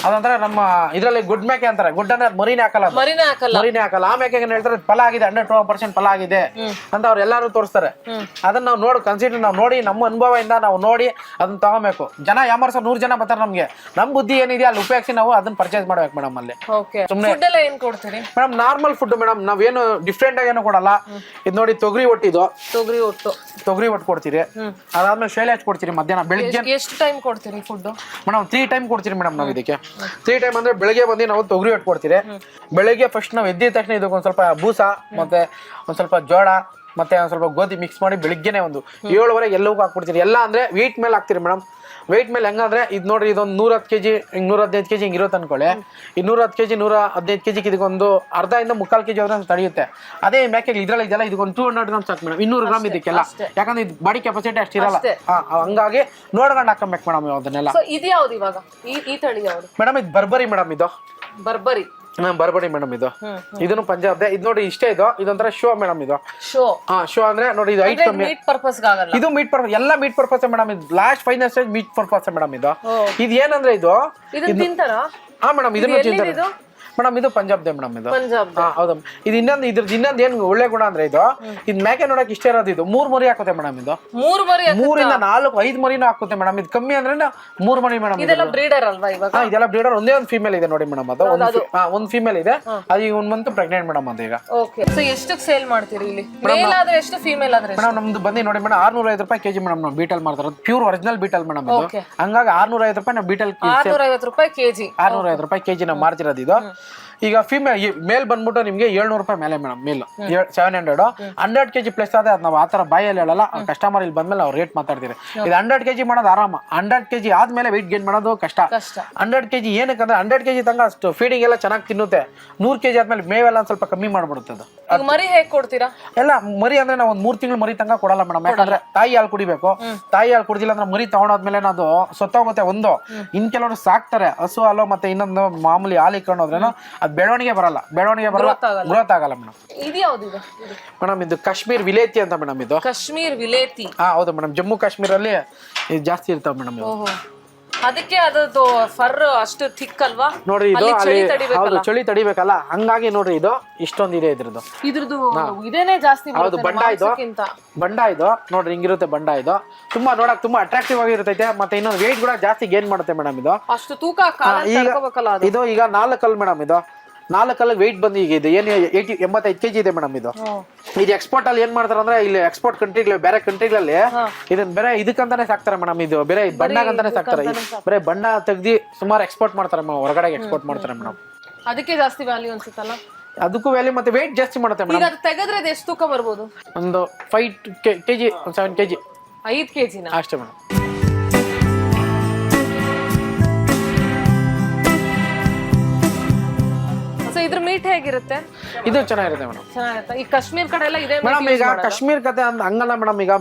ಅದಂದ್ರೆ ನಮ್ಮ ಇದ್ರಲ್ಲಿ ಗುಡ್ ಮೇಕೆ ಅಂತಾರೆ. ಗುಡ್ ಅಂದ್ರೆ ಮರಿನೇ ಹಾಕಲ್ಲ ಅದು. ಮರಿನೇ ಹಾಕಲ್ಲ. ಮರಿನೇ ಹಾಕಲ್ಲ. ಆ ಮೇಕೆ ಏನ್ ಹೇಳ್ತಾರೆ ಫಲ ಆಗಿದೆ ಹಂಡ್ರೆಡ್ ಟ್ವೆಲ್ ಪರ್ಸೆಂಟ್ ಫಲ ಆಗಿದೆ ಅಂತ ಅವ್ರು ಎಲ್ಲಾರು ತೋರಿಸ್ತಾರೆ. ಅದನ್ನ ನಾವು ನೋಡಿ ಕನ್ಸಿಡರ್ ನಾವು ನೋಡಿ ನಮ್ಮ ಅನುಭವದಿಂದ ನಾವು ನೋಡಿ ಅದನ್ನ ತಗೋಬೇಕು. ಜನ ಯಾಮರ್ಸ ನೂರ್ ಜನ ಬರ್ತಾರೆ ನಮ್ಗೆ. ನಮ್ ಬುದ್ಧಿ ಏನಿದೆ ಅಲ್ಲಿ ಉಪಯೋಗಿಸಿ ನಾವು ಅದನ್ನ ಪರ್ಚೇಸ್ ಮಾಡ್ಬೇಕು ಮೇಡಮ್ ಅಲ್ಲಿ. ಓಕೆ ಫುಡ್ ಎಲ್ಲ ಏನ್ ಕೊಡ್ತೀರಿ? ಮೇಡಮ್ ನಾರ್ಮಲ್ ಫುಡ್ ಮೇಡಮ್ ನಾವೇನು ಡಿಫ್ರೆಂಟ್ ಆಗಿ ಏನು ಕೊಡಲ್ಲ. ಇದು ನೋಡಿ ತೊಗರಿ ಒಟ್ಟಿದು. ತೊಗರಿ ಒಟ್ಟು. ತೊಗರಿ ಒಟ್ಟು ಕೊಡ್ತೀರಿ. ಅದಾದ್ಮೇಲೆ ಶೈಲೆ ಕೊಡ್ತೀರಿ ಮಧ್ಯಾಹ್ನ? ಬೆಳಿಗ್ಗೆ ಎಷ್ಟು ಟೈಮ್ ಕೊಡ್ತೀರಿ ಫುಡ್ ಮೇಡಮ್ ತ್ರೀ ಟೈಮ್ ಕೊಡ್ತೀರಿ ಮೇಡಮ್ ನಾವು ಇದಕ್ಕೆ. ತ್ರೀ ಟೈಮ್ ಅಂದ್ರೆ ಬೆಳಗ್ಗೆ ಬಂದು ನಾವು ತೊಗರಿ ಒಟ್ಟು ಕೊಡ್ತೀರಿ. ಬೆಳಗ್ಗೆ ಫಸ್ಟ್ ನಾವು ಎದ್ದಿದ ತಕ್ಷಣ ಇದಕ್ಕೆ ಒಂದು ಸ್ವಲ್ಪ ಬೂಸ ಮತ್ತೆ ಒಂದು ಸ್ವಲ್ಪ ಜೋಳ ಮತ್ತೆ ಒಂದು ಸ್ವಲ್ಪ ಗೋಧಿ ಮಿಕ್ಸ್ ಮಾಡಿ ಬೆಳಿಗ್ಗೆನೆ ಒಂದು ಏಳುವರೆಗೆ ಎಲ್ಲವೂ ಹಾಕ್ಬಿಡ್ತೀರಿ. ಎಲ್ಲ ಅಂದ್ರೆ ವೀಟ್ ಮೇಲೆ ಹಾಕ್ತೀರಿ ಮೇಡಮ್. ವೆಯ್ಟ್ ಮೇಲೆ ಹೆಂಗಂದ್ರೆ ಇದು ನೋಡ್ರಿ ಇದೊಂದು ನೂರ ಹತ್ತು ಕೆಜಿ ಹಿಂಗ್ ನೂರ ಹದಿನೈದು ಕೆಜಿ ಹಿಂಗೆ ಇರುತ್ತೆ ಅನ್ಕೊಳ್ಳಿ. ಈ ನೂರ ಹತ್ತು ಕೆಜಿ ನೂರ ಹದಿನೈದು ಕೆಜಿ ಇದಕ್ಕೊಂದು ಅರ್ಧ ಇಂದ ಮುಕ್ಕಾಲು ಕೆಜಿ ಹೋದ್ರೆ ತಡೆಯುತ್ತೆ. ಅದೇ ಮ್ಯಾಕೆ ಇದ್ರಲ್ಲಿ ಇದೆಲ್ಲ ಇದಕ್ಕೊಂದು ಟೂ ಹಂಡ್ರೆಡ್ ಗ್ರಾಮ್ ಸಾಕು ಮೇಡಮ್. ಇನ್ನೂರು ಗ್ರಾಮ್ ಇದಕ್ಕೆಲ್ಲ. ಯಾಕಂದ್ರೆ ಇದು ಬಾಡಿ ಕೆಪಾಸಿಟಿ ಅಷ್ಟಿರಲ್ಲ ಅಷ್ಟೇ. ಹಾ, ಹಂಗಾಗಿ ನೋಡ್ಕೊಂಡು ಹಾಕೊಬೇಕು ಮೇಡಮ್ ಅದನ್ನೆಲ್ಲ ಇದು ಯಾವ್ದು ಇವಾಗ? ಈ ಈ ತಳಿ ಯಾವ್ದು? ಮೇಡಮ್ ಇದು ಬರ್ಬರಿ ಮೇಡಮ್ ಇದು. ಬರ್ಬರಿ. ಹಾ ಬರ್ಬರಿ ಮೇಡಮ್ ಇದು. ಇದನ್ನು ಪಂಜಾಬ್ದೆ ಇದು ನೋಡಿ ಇಷ್ಟೇ ಇದು. ಇದೊಂಥರ ಶೋ ಮೇಡಮ್ ಇದು. ಶೋ ಹಾ ಶೋ ಅಂದ್ರೆ ನೋಡಿ ಇದು ಐಟ್ ಕಮ್ಮಿ ಮೀಟ್ ಪರ್ಪಸ್ ಆಗಲ್ಲ. ಇದು ಮೀಟ್ ಪರ್ಪಸ್ ಎಲ್ಲ ಮೀಟ್ ಪರ್ಪಸ್ ಮೇಡಮ್ ಇದು. Last final stage meat purpose madam ಇದು. ಇದು ಏನಂದ್ರೆ ಇದು? ಇದು ತಿಂತಾರ? ಹಾ ಮೇಡಮ್ ಇದನ್ನು ತಿಂತಾರೆ. ಇದು? ಮೇಡಮ್ ಇದು ಪಂಜಾಬ್ದೆ ಮೇಡಮ್ ಇದು. ಪಂಜಾಬ್ ಹಾ ಹೌದು. ಇದು ಇನ್ನೊಂದು ಇದ್ರದ್ದು ಇನ್ನೊಂದು ಏನು ಒಳ್ಳೆ ಗುಣ ಅಂದ್ರೆ ಇದು ಇದು ಮೇಕೆ ನೋಡಕ್ ಇಷ್ಟ ಇರೋದು ಇದು. ಮೂರ್ ಮರಿ ಹಾಕುತ್ತೆ ಮೇಡಮ್ ಇದು. ಮೂರ್ ಮರಿ ಮೂರಿಂದ ನಾಲ್ಕು ಐದು ಮರಿನೂ ಹಾಕುತ್ತೆ ಮೇಡಮ್. ಇದು ಕಮ್ಮಿ ಅಂದ್ರೆ ಮೂರ್ ಮರಿ ಮೇಡಮ್ ಇದೆಲ್ಲ ಬ್ರೀಡರ್ ಅಲ್ವಾ ಇವಾಗ? ಹಾ ಇದೆಲ್ಲ ಬ್ರೀಡರ್. ಒಂದೇ ಒಂದು ಫೀಮೇಲ್ ಇದೆ ನೋಡಿ ಮೇಡಮ್ ಅದು. ಒಂದು ಒಂದು ಫೀಮೇಲ್ ಇದೆ. ಅದು ಈಗ ಒಂದು ಮಂತ್ ಪ್ರೆಗ್ನೆಂಟ್ ಮೇಡಮ್ ಅದು ಈಗ. ಓಕೆ ಸೊ ಎಷ್ಟಕ್ಕೆ ಸೇಲ್ ಮಾಡ್ತೀರಿ ಇಲ್ಲಿ? ಮೇಲ್ ಆದ್ರೆ ಎಷ್ಟು ಫೀಮೇಲ್ ಆದ್ರೆ ಮೇಡಮ್ ನಮ್ದು ಬಂದು ನೋಡಿ ಮೇಡಮ್. ಆರ್ನೂರ ಐದು ರೂಪಾಯಿ ಕೆಜಿ ಮೇಡಮ್ ನಾವು ಬೀಟಲ್ ಮಾಡ್ತಾರೆ ಪ್ಯೂರ್ ಒರಿಜಿನಲ್ ಬೀಟಲ್ ಮೇಡಮ್ ಇದು. ಹಂಗಾಗಿ ಆರ್ನೂರ ಐದು ರೂಪಾಯಿ ನಾವು ಬೀಟಲ್ ಆರ್ನೂರ ಐವತ್ತು ರೂಪಾಯಿ ಕೆಜಿ. ಆರ್ನೂರ ಐದು ರೂಪಾಯಿ ಕೆಜಿ ನಾವು ಮಾರ್ತಿರೋದು ಇದು. ಈಗ ಫಿಮೇಲ್ ಮೇಲ್ ಬಂದ್ಬಿಟ್ಟು ನಿಮಗೆ ಏಳ್ನೂರು ರೂಪಾಯಿ ಮೇಲೆ madam male seven hundred hundred kg plus ಆದ್ರೆ ಅದ್ ನಾವು ಆ ತರ ಬಾಯಲ್ಲಿ ಹೇಳಲ್ಲ ಕಸ್ಟಮರ್ ಇಲ್ಲಿ ಬಂದ್ಮೇಲೆ ನಾವು ರೇಟ್ ಮಾತಾಡ್ತೀರಿ. ಇದು ಹಂಡ್ರೆಡ್ ಕೆಜಿ ಮಾಡೋದು ಆರಾಮ. ಹಂಡ್ರೆಡ್ ಕೆಜಿ ಆದ್ಮೇಲೆ ವೆಯ್ಟ್ ಗೇನ್ ಮಾಡೋದು ಕಷ್ಟ. ಹಂಡ್ರೆಡ್ ಕೆಜಿ ಏನಕ್ಕೆ ಅಂದ್ರೆ ಹಂಡ್ರೆಡ್ ಕೆಜಿ ತಂಗ ಅಷ್ಟು ಫೀಡಿಂಗ್ ಎಲ್ಲ ಚೆನ್ನಾಗಿ ತಿನ್ನುತ್ತೆ. ನೂರ್ ಕೆಜಿ ಆದ್ಮೇಲೆ ಮೇವೆಲ್ಲ ಒಂದ್ ಸ್ವಲ್ಪ ಕಮ್ಮಿ ಮಾಡ್ಬಿಡುತ್ತೆ ಅದು. ಮರಿ ಹೇಗ್ ಕೊಡ್ತೀರಾ? ಎಲ್ಲ ಮರಿ ಅಂದ್ರೆ ನಾವು ಒಂದ್ ಮೂರ್ ತಿಂಗಳು ಮರಿ ತಂಗ ಕೊಡಲ್ಲ ಮೇಡಮ್. ಯಾಕಂದ್ರೆ ತಾಯಿ ಹಾಲು ಕುಡಿಬೇಕು. ತಾಯಿ ಹಾಲು ಕುಡಿದಿಲ್ಲ ಅಂದ್ರೆ ಮರಿ ತಗೊಂಡಾದ್ಮೇಲೆ ಅದು ಸೊತ್ತೋಗುತ್ತೆ ಒಂದು. ಇನ್ ಕೆಲವರು ಸಾಕ್ತಾರೆ. ಹಸು ಹಾಲು ಮತ್ತೆ ಇನ್ನೊಂದು ಮಾಮೂಲಿ ಹಾಲು ಅದು ಬೆಳವಣಿಗೆ ಬರಲ್ಲ. ಬೆಳವಣಿಗೆ ಬರಲ್ಲ Growth ಆಗಲ್ಲ. ಗ್ರೋತ್ ಆಗಲ್ಲ ಮೇಡಮ್. ಇದು ಯಾವ್ದು ಇದು? ಇದು? ಮೇಡಮ್ ಇದು ಕಾಶ್ಮೀರ್ ವಿಲೇತಿ ಅಂತ ಮೇಡಮ್ ಇದು. ಕಾಶ್ಮೀರ್ ವಿಲೇತಿ. ಹಾ ಹೌದು ಮೇಡಮ್. ಜಮ್ಮು ಕಾಶ್ಮೀರಲ್ಲಿ ಇದು ಜಾಸ್ತಿ ಇರ್ತಾವ ಮೇಡಮ್ ಓಹೋ. ಅದಕ್ಕೆ ಅದರದ್ದು ಫರ್ ಅಷ್ಟು ಥಿಕ್ ಅಲ್ವಾ? ನೋಡ್ರಿ ಇದು ಅಲ್ಲಿ ಚಳಿ ಅಲ್ಲಿ ಹೌದು ತಡಿಬೇಕಲ್ಲ ಚಳಿ ತಡಿಬೇಕಲ್ಲ. ಹಂಗಾಗಿ ನೋಡ್ರಿ ಇದು ಇಷ್ಟೊಂದು ಇದೆ ಇದ್ರದ್ದು. ಇದ್ರದ್ದು ಇದೇನೆ ಜಾಸ್ತಿ ಹೌದು ಬರುತ್ತೆ ಬಂಡ ಇದು. ಮಾಂಸಕ್ಕಿಂತ. ಬಂಡ ಇದು. ನೋಡ್ರಿ ಹಿಂಗಿರುತ್ತೆ ಬಂಡ ಇದು. ತುಂಬಾ ನೋಡಕ್ ತುಂಬಾ ಅಟ್ರಾಕ್ಟಿವ್ ಆಗಿರ್ತೈತೆ ಮತ್ತೆ ಇನ್ನೊಂದು ವೇಟ್ ಕೂಡ ಜಾಸ್ತಿ ಗೇನ್ ಮಾಡುತ್ತೆ ಮೇಡಮ್ ಇದು. ಅಷ್ಟು ತೂಕ ಕಾಲ ಈಗ ತಡ್ಕೋಬೇಕಲ್ಲ ಅದು. ಇದು ಈಗ ನಾಲ್ಕಲ್ಲಿ ಮೇಡಮ್ ಇದು. ನಾಲ್ಕಲ್ಲಿ ವೆಯ್ಟ್ ಬಂದು ಈಗ ಇದೆ. ಏನು ಏಯ್ಟಿ ಎಂಬತ್ತೈದು ಕೆಜಿ ಇದೆ ಮೇಡಮ್ ಇದು. ಇದು ಎಕ್ಸ್ಪೋರ್ಟ್ ಅಲ್ಲಿ ಏನ್ ಮಾಡ್ತಾರೆ ಅಂದ್ರೆ ಇಲ್ಲಿ ಎಕ್ಸ್ಪೋರ್ಟ್ ಕಂಟ್ರಿಗಳು ಬೇರೆ ಕಂಟ್ರಿಗಳಲ್ಲಿ ಇದನ್ನ ಬೇರೆ ಇದಕ್ಕಂತಾನೆ ಸಾಕ್ತಾರೆ ಮೇಡಮ್ ಇದು. ಬೇರೆ ಬಣ್ಣಕ್ಕಂತಾನೆ ಸಾಕ್ತಾರೆ. ಬರೀ ಬಣ್ಣ ತೆಗ್ದಿ ಸುಮಾರು ಎಕ್ಸ್ಪೋರ್ಟ್ ಮಾಡ್ತಾರೆ ಹೊರಗಡೆ ಎಕ್ಸ್ಪೋರ್ಟ್ ಮಾಡ್ತಾರೆ ಮೇಡಮ್ ಅದಕ್ಕೆ ಜಾಸ್ತಿ ವ್ಯಾಲ್ಯೂ ಅನ್ಸುತ್ತಲ್ಲ? ಅದಕ್ಕೂ ವ್ಯಾಲ್ಯೂ ಮತ್ತೆ ವೆಯ್ಟ್ ಜಾಸ್ತಿ ಮಾಡುತ್ತೆ ಮೇಡಮ್ ಈಗ ಅದು ತೆಗೆದ್ರೆ ಅದು ಎಷ್ಟು ತೂಕ ಬರ್ಬೋದು? ಒಂದು ಫೈವ್ ಕೆಜಿ ಒಂದು ಸೆವೆನ್ ಕೆಜಿ ಕೆ ಕೆಜಿನ ಅಷ್ಟೇ ಮೇಡಮ್ ಸೊ ಇದ್ರ ಮೀಟ್ ಹೇಗಿರುತ್ತೆ? ಇದು ಚೆನ್ನಾಗಿರುತ್ತೆ ಮೇಡಮ್. ಚೆನ್ನಾಗಿರುತ್ತೆ. ಈ ಕಾಶ್ಮೀರ್ ಕಡೆ ಎಲ್ಲ ಇದೆ ಮೇಡಮ್ ಈಗ ಕಾಶ್ಮೀರ್ ಕತೆ ಅಂದ್ ಹಂಗಲ್ಲ ಮೇಡಮ್ ಈಗ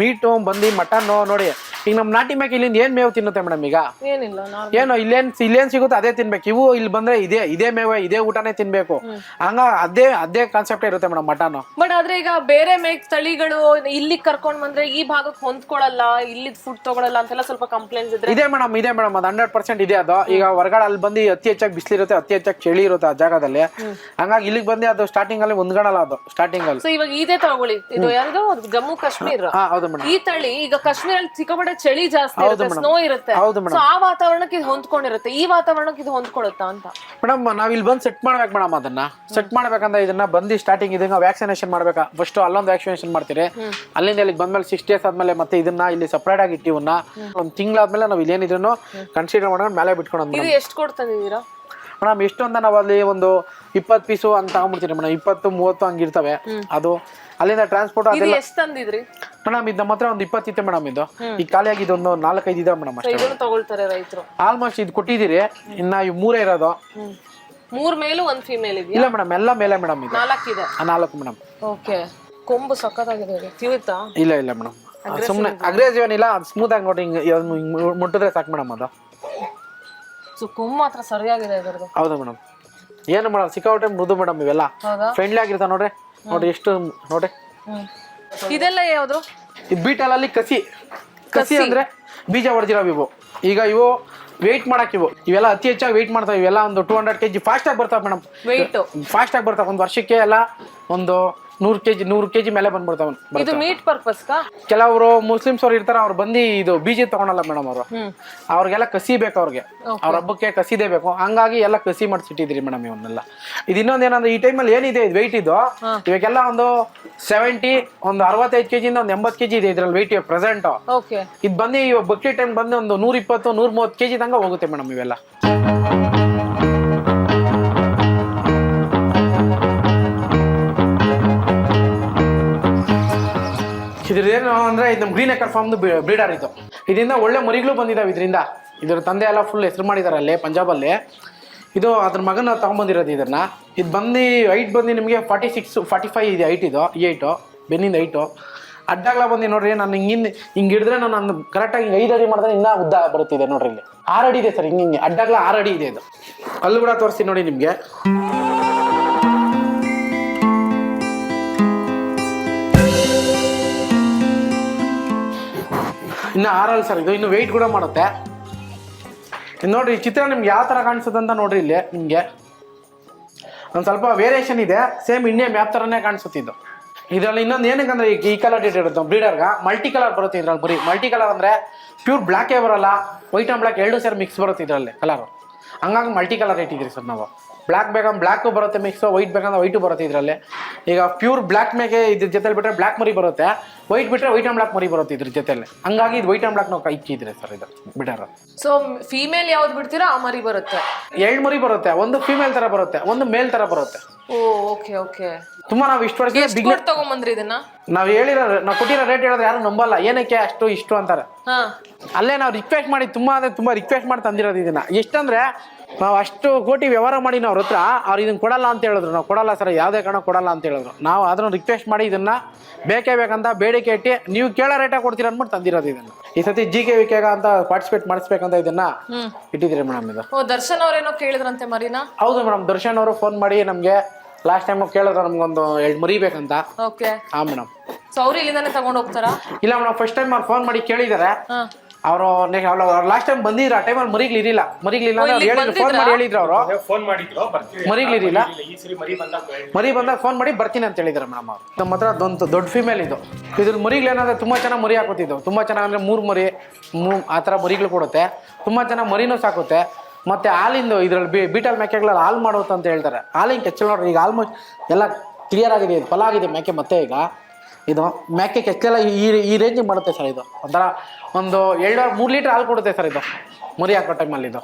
ಮೀಟು ಬಂದು ಮಟನ್ ನೋಡಿ. ಈಗ ನಮ್ ನಾಟಿ ಮೇಕೆ ಇಲ್ಲಿಂದ ಏನ್ ಮೇವು ತಿನ್ನುತ್ತೆ ಮೇಡಮ್ ಈಗ? ಏನಿಲ್ಲ ನಾರ್ಮಲ್ ಏನು ಇಲ್ಲೇನ್ ಇಲ್ಲೇನ್ ಸಿಗುತ್ತೆ ಅದೇ ತಿನ್ಬೇಕು. ಇವು ಇಲ್ಲಿ ಬಂದ್ರೆ ಇದೇ ಇದೇ ಮೇವೆ ಇದೇ ಊಟನೇ ತಿನ್ಬೇಕು. ಹಂಗ ಅದೇ ಅದೇ ಕಾನ್ಸೆಪ್ಟ್ ಇರುತ್ತೆ ಮೇಡಮ್ ಮಟನ್. ಬಟ್ ಆದ್ರೆ ಈಗ ಬೇರೆ ಮೇಕ್ ತಳಿಗಳು ಇಲ್ಲಿ ಕರ್ಕೊಂಡ್ ಬಂದ್ರೆ ಈ ಭಾಗಕ್ಕೆ ಹೊಂದ್ಕೊಳಲ್ಲ ಇಲ್ಲಿ ಫುಡ್ ತಗೊಳಲ್ಲ ಅಂತೆಲ್ಲ ಸ್ವಲ್ಪ ಕಂಪ್ಲೇಂಟ್ಸ್ ಇದ್ರೆ? ಇದೆ ಮೇಡಮ್ ಇದೆ ಮೇಡಮ್ ಅದು ಹಂಡ್ರೆಡ್ ಪರ್ಸೆಂಟ್ ಇದೆ ಅದು. ಈಗ ಹೊರಗಡೆ ಅಲ್ಲಿ ಬಂದು ಅತಿ ಹೆಚ್ಚಾಗಿ ಬಿಸಿಲಿರುತ್ತೆ ಅತಿ ಹೆಚ್ಚಾಗಿ ಚಳಿ ಇರುತ್ತೆ ಆ ಜಾಗದಲ್ಲಿ. ಹಂಗಾಗಿ ಇಲ್ಲಿಗೆ ಬಂದು ಅದು ಸ್ಟಾರ್ಟಿಂಗ್ ಅಲ್ಲಿ ಹೊಂದ್ಕೊಳಲ್ಲ ಅದು ಸ್ಟಾರ್ಟಿಂಗ್ ಅಲ್ಲಿ. ಸೊ ಇವಾಗ ಇದೇ ತಗೊಳ್ಳಿ. ಇದು ಯಾರು ಜಮ್ಮು ಕಾಶ್ಮೀರ. ಹಾ ಹೌದು ಮೇಡಮ್ ಈ ತಳಿ ಈಗ ಕಾಶ್ಮೀರ ಸಿಕ್ಕಾಪಟ್ಟೆ ಚಳಿ ಜಾಸ್ತಿ ಇರುತ್ತೆ ಸ್ನೋ ಇರುತ್ತೆ. ಸೊ ಆ ವಾತಾವರಣಕ್ಕೆ ಇದು ಹೊಂದ್ಕೊಂಡಿರುತ್ತೆ. ಈ ವಾತಾವರಣಕ್ಕೆ ಇದು ಹೊಂದ್ಕೊಳುತ್ತಾ ಅಂತ. ಮೇಡಮ್ ನಾವ್ ಇಲ್ಲಿ ಬಂದು ಸೆಟ್ ಮಾಡ್ಬೇಕು ಮೇಡಮ್ ಅದನ್ನ. ಸೆಟ್ ಮಾಡ್ಬೇಕಂದ್ರೆ ಇದನ್ನ ಬಂದು ಸ್ಟಾರ್ಟಿಂಗ್ ಇದನ್ನ ವ್ಯಾಕ್ಸಿನೇಷನ್ ಮಾಡ್ಬೇಕಾ? ಫಸ್ಟ್ ಅಲ್ಲೊಂದು ವ್ಯಾಕ್ಸಿನೇಷನ್ ಮಾಡ್ತೀರಿ. ಅಲ್ಲಿಂದ ಇಲ್ಲಿಗೆ ಬಂದ್ಮೇಲೆ ಸಿಕ್ಸ್ ಡೇಸ್ ಆದ್ಮೇಲೆ ಮತ್ತೆ ಇದನ್ನ ಇಲ್ಲಿ ಸಪ್ರೇಟ್ ಆಗಿ ಇಟ್ಟಿವನ್ನ. ಒಂದು ತಿಂಗಳಾದ್ಮೇಲೆ ನಾವು ಇಲ್ಲೇನಿದ್ರು ಕನ್ಸಿಡರ್ ಮಾಡ್ಕೊಂಡು ಮೇಲೆ ಬಿಟ್ಕೊಂಡು ಇದು ಎಷ್ಟು ಕೊಡ್ತಾನಿದ್ದೀರಾ ಮೇಡಮ್ ಎಷ್ಟು ಅಂತ ನಾವು ಅಲ್ಲಿ ಒಂದು ಇಪ್ಪತ್ತು ಪೀಸು ಅಂತ ತಗೊಂಡ್ಬಿಡ್ತೀರಿ ಮೇಡಮ್. ಇಪ್ಪತ್ತು ಮೂವತ್ತು ಹಂಗಿರ್ತವೆ ಅದು ಅಲ್ಲಿಂದ ಟ್ರಾನ್ಸ್ಪೋರ್ಟ್ ಎಷ್ಟು ತಂದಿದ್ರಿ? ಮೇಡಮ್ ಇದು ನಮ್ಮ ಹತ್ರ ಒಂದು ಇಪ್ಪತ್ತಿತ್ತು ಮೇಡಮ್ ಇದು. ಈ ಖಾಲಿಯಾಗಿ ಇದೊಂದು ನಾಲ್ಕೈದು ಇದೆ ಮೇಡಮ್ ಅಷ್ಟೇ. ಇದನ್ನು ತಗೊಳ್ತಾರೆ ರೈತರು. ಆಲ್ಮೋಸ್ಟ್ ಇದು ಕೊಟ್ಟಿದ್ದೀರಿ. ಇನ್ನ ಇವು ಮೂರೇ ಇರೋದು. ಮೂರ್ ಮೇಲೂ ಒಂದ್ ಫಿಮೇಲ್ ಇದೆಯಾ? ಇಲ್ಲ ಮೇಡಮ್ ಎಲ್ಲ ಮೇಲೆ ಮೇಡಮ್ ಇದು. ನಾಲ್ಕಿದೆ ಆ ನಾಲ್ಕು ಮೇಡಮ್. ಓಕೆ ಕೊಂಬು ಸಕ್ಕತ್ತಾಗಿದೆ ಇದು. ತಿರುತ್ತಾ? ಇಲ್ಲ ಇಲ್ಲ ಮೇಡಮ್. ಸುಮ್ಮನೆ ಅಗ್ರೆಸಿವ್ ಏನಿಲ್ಲ ಅದು ಸ್ಮೂತ್ ಆಗಿ ನೋಡಿ ಹಿಂಗೆ ಅದನ್ನ ಹಿಂಗ್ ಮು- ಮುಟ್ಟಿದ್ರೆ ಸಾಕು ಮೇಡಮ್ ಅದು. ಸೊ ಕೊಂಬು ಮಾತ್ರ ಸರಿಯಾಗಿದೆ ಇದರದು ಹೌದು ಮೇಡಮ್. ಏನು ಮೇಡಮ್ ಸಿಕ್ಕಾಪಟ್ಟೆ ಮೃದು ಮೇಡಮ್ ಇವೆಲ್ಲ. ಹೌದಾ? ಫ್ರೆಂಡ್ಲಿ ಆಗಿರ್ತಾವೆ ನೋಡ್ರಿ. ನೋಡಿ ಎಷ್ಟು ನೋಡ್ರಿ ಹ್ಮ್. ಇದೆಲ್ಲ ಯಾವುದು? ಬೀಟಲಲ್ಲಿ ಕಸಿ. ಕಸಿ ಅಂದ್ರೆ ಬೀಜ ಹೊಡೆದಿರೋ ಇವು. ಈಗ ಇವು ವೆಯ್ಟ್ ಮಾಡಕ್ ಇವು. ಇವೆಲ್ಲ ಅತಿ ಹೆಚ್ಚಾಗಿ ವೆಯ್ಟ್ ಮಾಡ್ತಾವೆ. ಇವೆಲ್ಲ ಒಂದು ಟೂ ಹಂಡ್ರೆಡ್ ಕೆಜಿ ಫಾಸ್ಟ್ ಆಗಿ ಬರ್ತಾವೆ ಮೇಡಮ್ ವೆಯ್ಟ್ ಫಾಸ್ಟ್ ಆಗಿ ಬರ್ತಾವೆ. ಒಂದು ವರ್ಷಕ್ಕೆ ಎಲ್ಲ ಒಂದು ನೂರು ಕೆಜಿ ನೂರು ಕೆಜಿ ಮೇಲೆ ಬಂದ್ಬಿಡ್ತಾವೆ ಇದು ಮೀಟ್ ಪರ್ಪಸ್ ಕಾ? ಕೆಲವರು ಮುಸ್ಲಿಮ್ಸ್ ಅವ್ರು ಇರ್ತಾರೆ ಅವ್ರು ಬಂದು ಇದು ಬೀಜ ತಗೊಳಲ್ಲ ಮೇಡಮ್ ಅವರು. ಅವ್ರಿಗೆಲ್ಲ ಕಸಿ ಬೇಕು ಅವ್ರಿಗೆ. ಅವ್ರ ಹಬ್ಬಕ್ಕೆ ಕಸಿದೇ ಬೇಕು. ಹಂಗಾಗಿ ಎಲ್ಲ ಕಸಿ ಮಾಡಿಸಿಟ್ಟಿದ್ರಿ ಮೇಡಮ್ ಇವನ್ನೆಲ್ಲ. ಇದು ಇನ್ನೊಂದು ಏನಂದ್ರೆ ಈ ಟೈಮಲ್ಲಿ ಏನಿದೆ ಇದು ವೆಯ್ಟ್ ಇದು ಇವಾಗೆಲ್ಲ ಒಂದು ಸೆವೆಂಟಿ ಒಂದು ಅರವತ್ತೈದು ಇಂದ ಒಂದು ಎಂಬತ್ತು ಕೆಜಿ ಇದೆ ಇದ್ರಲ್ಲಿ ವೆಯ್ಟ್ ಪ್ರೆಸೆಂಟ್ ಇದು ಬಂದು ಇವಾಗ ಬಕ್ರಿ ಟೈಮ್ ಬಂದು ಒಂದು ನೂರ ಇಪ್ಪತ್ತು ನೂರ ಮೂವತ್ತು ಕೆಜಿ ತಂಗ ಹೋಗುತ್ತೆ ಮೇಡಮ್ ಇವೆಲ್ಲ. ಇದ್ರದ್ದೇನು ಅಂದರೆ ಇದು ಗ್ರೀನ್ ಎಕರ್ ಫಾರ್ಮ್ದು ಬ್ರೀಡರ್ ಇದು. ಇದರಿಂದ ಒಳ್ಳೆ ಮರಿಗಳು ಬಂದಿದಾವೆ ಇದರಿಂದ. ಇದ್ರ ತಂದೆ ಎಲ್ಲ ಫುಲ್ ಹೆಸರು ಮಾಡಿದ್ದಾರೆ ಅಲ್ಲಿ ಪಂಜಾಬಲ್ಲಿ. ಇದು ಅದ್ರ ಮಗನ ತಗೊಂಬಂದಿರೋದು ಇದನ್ನ ಇದು ಬಂದು ಹೈಟ್ ಬಂದು ನಿಮಗೆ ಫಾರ್ಟಿ ಸಿಕ್ಸ್ ಫಾರ್ಟಿ ಫೈವ್ ಇದೆ ಹೈಟ್ ಇದು, ಈ ಹೈಟು ಬೆನ್ನಿಂದ ಹೈಟು ಅಡ್ಡಾಗ್ಲ ಬಂದು ನೋಡ್ರಿ, ನಾನು ಹಿಂಗಿಂದ ಹಿಂಗೆ ಹಿಡಿದ್ರೆ ನಾನು ನಾನು ಕರೆಕ್ಟಾಗಿ ಹಿಂಗೆ ಐದು ಅಡಿ ಮಾಡಿದ್ರೆ ಇನ್ನೂ ಉದ್ದ ಬರುತ್ತಿದೆ ನೋಡ್ರಿ ಇಲ್ಲಿ. ಆರು ಅಡಿ ಇದೆ ಸರ್, ಹಿಂಗೆ ಹಿಂಗೆ. ಅಡ್ಡಾಗ್ಲ ಆರು ಅಡಿ ಇದೆ ಇದು. ಅಲ್ಲಿ ಕೂಡ ತೋರಿಸ್ತೀನಿ ನೋಡಿ ನಿಮಗೆ. ಇನ್ನು ಆರಲ್ ಸರ್ ಇದು ಇನ್ನು ವೆಯ್ಟ್ ಕೂಡ ಮಾಡುತ್ತೆ. ನೋಡ್ರಿ, ಈ ಚಿತ್ರ ನಿಮ್ಗೆ ಯಾವ ಥರ ಕಾಣಿಸುತ್ತೆ ಅಂತ ನೋಡ್ರಿ ಇಲ್ಲಿ ನಿಮಗೆ. ಒಂದು ಸ್ವಲ್ಪ ವೇರಿಯೇಷನ್ ಇದೆ ಸೇಮ್ ಇಂಡಿಯಾ ಮ್ಯಾಪ್ ಥರನೇ ಕಾಣಿಸುತ್ತಿದ್ದು ಇದು. ಇದರಲ್ಲಿ ಇನ್ನೊಂದು ಏನಕ್ಕಂದ್ರೆ ಈಗ ಈ ಕಲರ್ ಡೇಟ್ ಇರುತ್ತೆ ಬ್ರೀಡರ್ಗೆ ಮಲ್ಟಿ ಕಲರ್ ಬರುತ್ತೆ ಇದ್ರಲ್ಲಿ ಬರೀ. ಮಲ್ಟಿ ಕಲರ್ ಅಂದರೆ ಪ್ಯೂರ್ ಬ್ಲ್ಯಾಕೇ ಬರಲ್ಲ ವೈಟ್ ಆ್ಯಂಡ್ ಬ್ಲ್ಯಾಕ್ ಎರಡು ಸೇರಿ ಮಿಕ್ಸ್ ಬರುತ್ತೆ ಇದರಲ್ಲಿ ಕಲರು ಹಂಗಾಗಿ ಮಲ್ಟಿ ಕಲರ್ ಇದ್ದೀರಿ ಸರ್ ನಾವು. ಬ್ಲ್ಯಾಕ್ ಬೇಕಂದ್ರೆ ಬ್ಲ್ಯಾಕು ಬರುತ್ತೆ ಮಿಕ್ಸು ವೈಟ್ ಬೇಕಂದ್ರೆ ವೈಟು ಬರುತ್ತೆ ಇದರಲ್ಲಿ. ಈಗ ಪ್ಯೂರ್ ಬ್ಲ್ಯಾಕ್ ಮೇಗೆ ಇದ್ರ ಜೊತೆಲಿ ಬಿಟ್ಟರೆ ಬ್ಲ್ಯಾಕ್ ಮರಿ ಬರುತ್ತೆ. ವೈಟ್ ಬಿಟ್ಟರೆ ವೈಟ್ ಆ್ಯಂಡ್ ಬ್ಲ್ಯಾಕ್ ಮರಿ ಬರುತ್ತೆ ಇದ್ರ ಜೊತೆಲಿ. ಹಂಗಾಗಿ ಇದು ವೈಟ್ ಆ್ಯಂಡ್ ಬ್ಲ್ಯಾಕ್ ನಾವು ಇಕ್ಕಿದ್ರೆ ಸರ್ ಇದು ಬಿಡರ್. ಸೊ ಫೀಮೇಲ್ ಯಾವ್ದು ಬಿಡ್ತೀರಾ ಆ ಮರಿ ಬರುತ್ತೆ? ಎರಡು ಮರಿ ಬರುತ್ತೆ ಒಂದು ಫೀಮೇಲ್ ಥರ ಬರುತ್ತೆ ಒಂದು ಮೇಲ್ ಥರ ಬರುತ್ತೆ. Oh okay okay. ತುಂಬಾ ನಾವು ಇಷ್ಟು ವರ್ಷ ಬಿಗ್ ಕೊಟ್ಟು ತಗೊಂಬಂದ್ರಿ ಇದನ್ನ? ನಾವು ಹೇಳಿರೋ ನಾವು ಕೊಟ್ಟಿರೋ ರೇಟ್ ಹೇಳಿದ್ರೆ ಯಾರು ನಂಬಲ್ಲ ಏನಕ್ಕೆ ಅಷ್ಟು ಇಷ್ಟು ಅಂತಾರೆ. ಹಾ. ಅಲ್ಲೇ ನಾವು ರಿಕ್ವೆಸ್ಟ್ ಮಾಡಿ ತುಂಬಾ ಅಂದ್ರೆ ತುಂಬಾ ರಿಕ್ವೆಸ್ಟ್ ಮಾಡಿ ತಂದಿರೋದು ಇದನ್ನ. ಎಷ್ಟಂದ್ರೆ ನಾವು ಅಷ್ಟು ಕೋಟಿ ವ್ಯವಹಾರ ಮಾಡಿ ನಾವು ಹತ್ರ ಅವ್ರು ಇದನ್ನ ಕೊಡಲ್ಲ ಅಂತ ಹೇಳಿದ್ರು. ನಾವು ಕೊಡಲ್ಲ ಸರ್ ಯಾವುದೇ ಕಾರಣ ಕೊಡಲ್ಲ ಅಂತ ಹೇಳಿದ್ರು. ನಾವು ಅದನ್ನು ರಿಕ್ವೆಸ್ಟ್ ಮಾಡಿ ಇದನ್ನ ಬೇಕೇ ಬೇಕಂತ ಬೇಡಿಕೆ ಇಟ್ಟು ನೀವು ಕೇಳೋ ರೇಟ ಕೊಡ್ತೀರ ಅಂದ್ಬಿಟ್ಟು ತಂದಿರೋದು ಇದನ್ನ. ಈ ಸತಿ ಜಿ ಕೆ ವಿಕೆಗ ಅಂತ ಪಾರ್ಟಿಸಿಪೇಟ್ ಮಾಡಿಸ್ಬೇಕಂತ ಇದನ್ನ ಇಟ್ಟಿದ್ದೀರಿ ಮೇಡಮ್ ಇದು. ಓ ದರ್ಶನ್ ಅವ್ರೇನೋ ಕೇಳಿದ್ರಂತೆ ಮರಿನಾ? ಹೌದು ಮೇಡಮ್ ದರ್ಶನ್ ಅವರು ಫೋನ್ ಮಾಡಿ ನಮಗೆ ಲಾಸ್ಟ್ ಟೈಮ್ ಕೇಳಿದ್ರು ನಮ್ಗೊಂದು ಎರಡು ಮರಿ ಬೇಕಂತ. ಓಕೆ ಹಾ ಮೇಡಮ್ ಸೊ ಅವ್ರು ಇಲ್ಲಿಂದಾನೆ ತಗೊಂಡ್ ಹೋಗ್ತಾರಾ? ಇಲ್ಲ ಮೇಡಮ್ ಫಸ್ಟ್ ಟೈಮ್ ಅವ್ರು ಫೋನ್ ಮಾಡಿ ಕೇಳಿದ್ದಾರೆ ಹಾ ಅವರು ಲಾಸ್ಟ್ ಟೈಮ್ ಬಂದಿದ್ರು ಆ ಟೈಮಲ್ಲಿ ಮರಿಗಳು ಇರಿಲ್ಲ ಮರಿಗಳು ಇಲ್ಲ ಅಂದ್ರೆ ಹೇಳಿದ್ರು ಫೋನ್ ಮಾಡಿ ಹೇಳಿದ್ರು ಅವರು. ಫೋನ್ ಮಾಡಿದ್ರು ಬರ್ತೀವಿ. ಮರಿಗಳಿರಿಲ್ಲ ಈ ಸರಿ ಮರಿ ಬಂದಾಗ ಫೋನ್ ಮಾಡಿ ಬರ್ತೀನಿ ಅಂತ ಹೇಳಿದ್ರು ಮೇಡಮ್ ಅವರು. ನಮ್ಮ ಹತ್ರ ಅದೊಂದು ದೊಡ್ಡ ಫಿಮೇಲ್ ಇದು. ಇದ್ರ ಮರಿಗಳು ಏನಂದ್ರೆ ತುಂಬ ಚೆನ್ನಾಗಿ ಮರಿ ಹಾಕೋತಿದ್ದು ತುಂಬ ಚೆನ್ನಾಗಿ ಅಂದರೆ ಮೂರು ಮರಿ ಮೂ ಆ ಥರ ಮರಿಗಳು ಕೊಡುತ್ತೆ. ತುಂಬ ಚೆನ್ನಾಗಿ ಮರಿನೂ ಸಾಕುತ್ತೆ. ಮತ್ತು ಹಾಲಿಂದು ಇದ್ರಲ್ಲಿ ಬಿ ಬೀಟಲ್ ಮೇಕೆಗಳಲ್ಲಿ ಹಾಲು ಮಾಡುತ್ತೆ ಅಂತ ಹೇಳ್ತಾರೆ. ಹಾಲಿನ ಕೆಚ್ಚಲು ನೋಡ್ರಿ ಈಗ ಆಲ್ಮೋಸ್ಟ್ ಎಲ್ಲ ಕ್ಲಿಯರ್ ಆಗಿದೆ ಇದು ಫಲ ಆಗಿದೆ ಮೇಕೆ ಮತ್ತೆ ಈಗ. ಇದು ಮೇಕೆ ಕೆಚ್ಚಲ ಈ ಈ ರೇಂಜಿಗೆ ಮಾಡುತ್ತೆ ಸರ್ ಇದು. ಒಂಥರ ಒಂದು ಎರಡು ಮೂರು ಲೀಟ್ರ್ ಹಾಲು ಕೊಡುತ್ತೆ ಸರ್ ಇದು. ಮರಿ ಹಾಕೋ ಟೈಮಲ್ಲಿ ಇದು.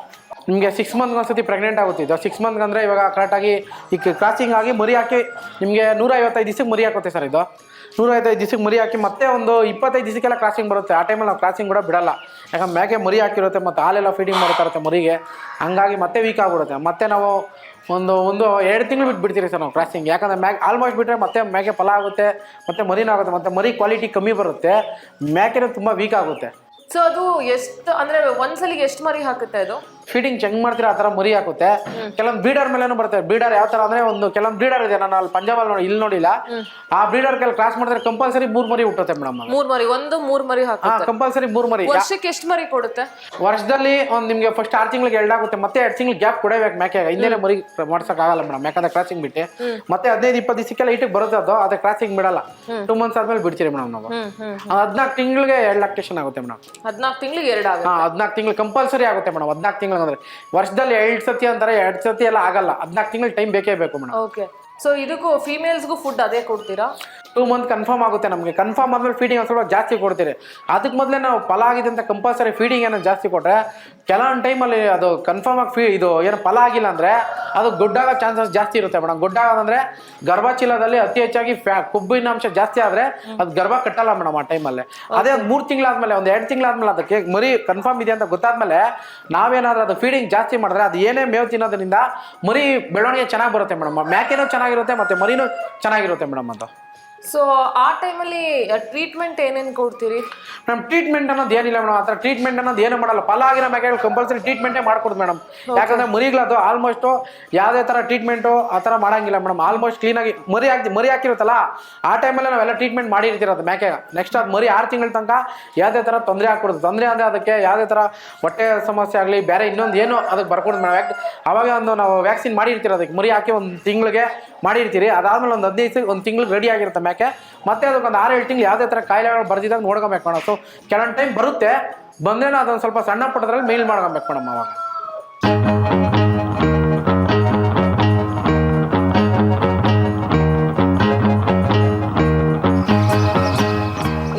ನಿಮಗೆ ಸಿಕ್ಸ್ ಮಂತ್ಗೆ ಒಂದ್ಸತಿ ಪ್ರೆಗ್ನೆಂಟ್ ಆಗುತ್ತೆ ಇದು. ಸಿಕ್ಸ್ ಮಂತ್ಗೆ ಅಂದರೆ ಇವಾಗ ಕರೆಕ್ಟಾಗಿ ಈಗ ಕ್ರಾಸಿಂಗ್ ಆಗಿ ಮರಿ ಹಾಕಿ ನಿಮಗೆ ನೂರ ಐವತ್ತೈದು ದಿವಸಕ್ಕೆ ಮರಿ ಹಾಕುತ್ತೆ ಸರ್ ಇದು. ನೂರ ಐವತ್ತೈದು ದಿವಸಕ್ಕೆ ಮರಿ ಹಾಕಿ ಮತ್ತೆ ಒಂದು ಇಪ್ಪತ್ತೈದು ದಿವಸಕ್ಕೆಲ್ಲ ಕ್ರಾಸಿಂಗ್ ಬರುತ್ತೆ. ಆ ಟೈಮಲ್ಲಿ ನಾವು ಕ್ರಾಸಿಂಗ್ ಕೂಡ ಬಿಡಲ್ಲ. ಯಾಕಂದ್ರೆ ಮ್ಯಾಗೆ ಮರಿ ಹಾಕಿರುತ್ತೆ ಮತ್ತು ಹಾಲೆಲ್ಲ ಫೀಡಿಂಗ್ ಮಾಡ್ತಾ ಇರುತ್ತೆ ಮರಿಗೆ. ಹಂಗಾಗಿ ಮತ್ತೆ ವೀಕ್ ಆಗಿಬಿಡುತ್ತೆ. ಮತ್ತೆ ನಾವು ಒಂದು ಒಂದು ಎರಡು ತಿಂಗಳು ಬಿಟ್ಟು ಬಿಡ್ತೀರಿ ಸರ್ ನಾವು ಕ್ರಾಸಿಂಗ್ ಯಾಕಂದ್ರೆ ಮ್ಯಾಕ್ ಆಲ್ಮೋಸ್ಟ್ ಬಿಟ್ಟರೆ ಮತ್ತೆ ಮೇಕೆ ಫಲ ಆಗುತ್ತೆ, ಮತ್ತೆ ಮರಿನೂ ಆಗುತ್ತೆ, ಮತ್ತೆ ಮರಿ ಕ್ವಾಲಿಟಿ ಕಮ್ಮಿ ಬರುತ್ತೆ. ಮ್ಯಾಕೆನೂ ತುಂಬ ವೀಕ್ ಆಗುತ್ತೆ. ಸೊ ಅದು ಎಷ್ಟು, ಅಂದರೆ ಒಂದ್ಸಲಿಗೆ ಎಷ್ಟು ಮರಿ ಹಾಕುತ್ತೆ ಅದು? ಫೀಡಿಂಗ್ ಚೆಂಗ್ ಮಾಡ್ತೀರಾ ಆ ತರ ಮರಿ ಹಾಕುತ್ತೆ. ಕೆಲವೊಂದು ಬ್ರೀಡರ್ ಮೇಲೇನು ಬರುತ್ತೆ. ಬ್ರೀಡರ್ ಯಾವ ತರ ಅಂದ್ರೆ ಒಂದು ಕೆಲವೊಂದು ಬ್ರೀಡರ್ ಇದೆ. ನಾನು ಅಲ್ಲಿ ಪಂಜಾಬಲ್ಲಿ ನೋಡಿ ಇಲ್ಲಿ ನೋಡಿಲ್ಲ. ಆ ಬ್ರೀಡರ್ ಕೆಲ ಕ್ರಾಸ್ ಮಾಡಿದ್ರೆ ಕಂಪಲ್ಸರಿ ಮೂರ್ ಮರಿ ಹುಟ್ಟುತ್ತೆ ಮೇಡಮ್ ಮೂರ್ ಮರಿ ಒಂದು ಮೂರ್ ಮರಿ ಹಾ ಕಂಪಲ್ಸರಿ ಮೂರ್ ಮರಿ. ವರ್ಷಕ್ಕೆ ಎಷ್ಟು ಮರಿ ಕೊಡುತ್ತೆ? ವರ್ಷದಲ್ಲಿ ಒಂದು ನಿಮಗೆ ಫಸ್ಟ್ ಆರು ತಿಂಗಳಿಗೆ ಎರಡಾಗುತ್ತೆ ಮತ್ತೆ ಎರಡು ತಿಂಗಳು ಗ್ಯಾಪ್ ಕೊಡಬೇಕು ಮೇಕೆ ಹಿಂದೆನೆ ಮರಿ ಮಾಡ್ಸಕ್ ಆಗಲ್ಲ ಮೇಡಮ್. ಯಾಕಂದ್ರೆ ಕ್ರಾಸಿಂಗ್ ಬಿಟ್ಟು. ಮತ್ತೆ ಹದಿನೈದು ಇಪ್ಪತ್ತು ದಿವಸಕ್ಕೆಲ್ಲ ಇಟ್ಟಿಗೆ ಬರುತ್ತೆ ಅದು. ಅದೇ ಕ್ರಾಸಿಂಗ್ ಬಿಡಲ್ಲ. ಟೂ ಮಂತ್ಸ್ ಆದ್ಮೇಲೆ ಬಿಡ್ತೀರಿ ಮೇಡಮ್ ನಾವು. ಹದಿನಾಲ್ಕು ತಿಂಗಳಿಗೆ ಎರಡು ಲ್ಯಾಕ್ಟೇಷನ್ ಆಗುತ್ತೆ ಮೇಡಮ್. ಹದಿನಾಲ್ಕು ತಿಂಗಳಿಗೆ ಎರಡು ಹದಿನಾಲ್ಕು ತಿಂಗಳು ಕಂಪಲ್ಸರಿ ಆಗುತ್ತೆ ಮೇಡಮ್. ಹದಿನಾಲ್ಕು ತಿಂಗಳು ಅಂದ್ರೆ ವರ್ಷದಲ್ಲಿ ಎರಡು ಸತಿ ಅಂತಾರೆ, ಎರಡು ಸತಿ ಎಲ್ಲ ಆಗಲ್ಲ. ಹದಿನಾಲ್ಕು ತಿಂಗಳು ಟೈಮ್ ಬೇಕೇ ಬೇಕು ಮೇಡಮ್. ಓಕೆ ಸೊ ಇದಕ್ಕೂ ಫೀಮೇಲ್ಸ್ಗೂ ಫುಡ್ ಅದೇ ಕೊಡ್ತೀರಾ? ಟೂ ಮಂತ್ ಕನ್ಫರ್ಮ್ ಆಗುತ್ತೆ ನಮಗೆ. ಕನ್ಫರ್ಮ್ ಆದಮೇಲೆ ಫೀಡಿಂಗ್ ಒಂದು ಸ್ವಲ್ಪ ಜಾಸ್ತಿ ಕೊಡ್ತೀರಿ. ಅದಕ್ಕೆ ಮೊದಲೇ ನಾವು ಫಲ ಆಗಿದೆ ಅಂತ ಕಂಪಲ್ಸರಿ ಫೀಡಿಂಗ್ ಏನೋ ಜಾಸ್ತಿ ಕೊಟ್ಟರೆ ಕೆಲವೊಂದು ಟೈಮಲ್ಲಿ ಅದು ಕನ್ಫರ್ಮ್ ಆಗಿ ಫೀ ಇದು ಏನು ಫಲ ಆಗಿಲ್ಲ ಅಂದರೆ ಅದು ಗುಡ್ಡಾಗ ಚಾನ್ಸಸ್ ಜಾಸ್ತಿ ಇರುತ್ತೆ ಮೇಡಮ್ ಗೊಡ್ಡಾಗೋದಂದ್ರೆ ಗರ್ಭಚೀಲದಲ್ಲಿ ಅತಿ ಹೆಚ್ಚಾಗಿ ಫ್ಯಾ ಕೊಬ್ಬಿನ ಅಂಶ ಜಾಸ್ತಿ ಆದರೆ ಅದು ಗರ್ಭ ಕಟ್ಟಲ್ಲ ಮೇಡಮ್ ಆ ಟೈಮಲ್ಲಿ ಅದೇ ಒಂದು ಮೂರು ತಿಂಗಳಾದ್ಮೇಲೆ ಒಂದು ಎರಡು ತಿಂಗಳಾದ್ಮೇಲೆ ಅದಕ್ಕೆ ಮರಿ ಕನ್ಫರ್ಮ್ ಇದೆ ಅಂತ ಗೊತ್ತಾದ್ಮೇಲೆ ನಾವೇನಾದ್ರೂ ಅದು ಫೀಡಿಂಗ್ ಜಾಸ್ತಿ ಮಾಡಿದ್ರೆ ಅದು ಏನೇ ಮೇವು ತಿನ್ನೋದ್ರಿಂದ ಮರಿ ಬೆಳವಣಿಗೆ ಚೆನ್ನಾಗಿ ಬರುತ್ತೆ ಮೇಡಮ್ ಮ್ಯಾಕೆನೂ ಚೆನ್ನಾಗಿರುತ್ತೆ ಮತ್ತು ಮರಿನೂ ಚೆನ್ನಾಗಿರುತ್ತೆ ಮೇಡಮ್ ಅದು. ಸೊ ಆ ಟೈಮಲ್ಲಿ ಟ್ರೀಟ್ಮೆಂಟ್ ಏನೇನು ಕೊಡ್ತೀರಿ? ಮೇಡಮ್ ಟ್ರೀಟ್ಮೆಂಟ್ ಅನ್ನೋದು ಏನಿಲ್ಲ ಮೇಡಮ್ ಆ ಥರ ಟ್ರೀಟ್ಮೆಂಟ್ ಅನ್ನೋದು ಏನು ಮಾಡಲ್ಲ. ಫಲ ಆಗಿರೋ ಮ್ಯಾಕೆಗಳು ಕಂಪಲ್ಸರಿ ಟ್ರೀಟ್ಮೆಂಟೇ ಮಾಡ್ಕೊಡ್ದು ಮೇಡಮ್ ಯಾಕಂದ್ರೆ ಮರಿಗಳದು ಆಲ್ಮೋಸ್ಟ್ ಯಾವುದೇ ಥರ ಟ್ರೀಟ್ಮೆಂಟು ಆ ಥರ ಮಾಡಂಗಿಲ್ಲ ಮೇಡಮ್ ಆಲ್ಮೋಸ್ಟ್ ಕ್ಲೀನಾಗಿ ಮರಿ ಹಾಕಿ ಮರಿ ಹಾಕಿರುತ್ತಲ್ಲ ಆ ಟೈಮಲ್ಲಿ ನಾವೆಲ್ಲ ಟ್ರೀಟ್ಮೆಂಟ್ ಮಾಡಿರ್ತೀರೋದು ಮ್ಯಾಕೆ. ನೆಕ್ಸ್ಟ್ ಅದು ಮರಿ ಆರು ತಿಂಗಳ ತನಕ ಯಾವುದೇ ಥರ ತೊಂದರೆ ಹಾಕ್ಕೊಡುದು ತೊಂದರೆ ಅಂದರೆ ಅದಕ್ಕೆ ಯಾವುದೇ ಥರ ಹೊಟ್ಟೆ ಸಮಸ್ಯೆ ಆಗಲಿ ಬೇರೆ ಇನ್ನೊಂದು ಏನು ಅದಕ್ಕೆ ಬರ್ಕೊಡೋದು ಮೇಡಮ್ ಯಾಕೆ ಅವಾಗ ಒಂದು ನಾವು ವ್ಯಾಕ್ಸಿನ್ ಮಾಡಿರ್ತೀರ ಅದಕ್ಕೆ ಮರಿ ಹಾಕಿ ಒಂದು ತಿಂಗಳಿಗೆ ಮಾಡಿರ್ತೀರಿ. ಅದಾದ್ಮೇಲೆ ಒಂದು ಹದಿನೈದು ಒಂದು ತಿಂಗಳು ರೆಡಿ ಆಗಿರುತ್ತೆ ಮ್ಯಾಕೆ ಮತ್ತೆ ಅದಕ್ಕೆ ಒಂದು ಆರು ಏಳು ತಿಂಗಳು ಯಾವುದೇ ಥರ ಕಾಯಿಲೆಗಳು ಬರ್ದಿದ್ದಾಗ ನೋಡ್ಕೊಬೇಕು ಮೇಡಮ್ ಸೊ ಕೆಲವೊಂದು ಟೈಮ್ ಬರುತ್ತೆ. ಬಂದೇನೋ ಅದೊಂದು ಸ್ವಲ್ಪ ಸಣ್ಣ ಪುಟ್ಟದ್ರಲ್ಲಿ ಮೇಲ್ ಮಾಡ್ಕೊಬೇಕು ಮೇಡಮ್ ಅವಾಗ.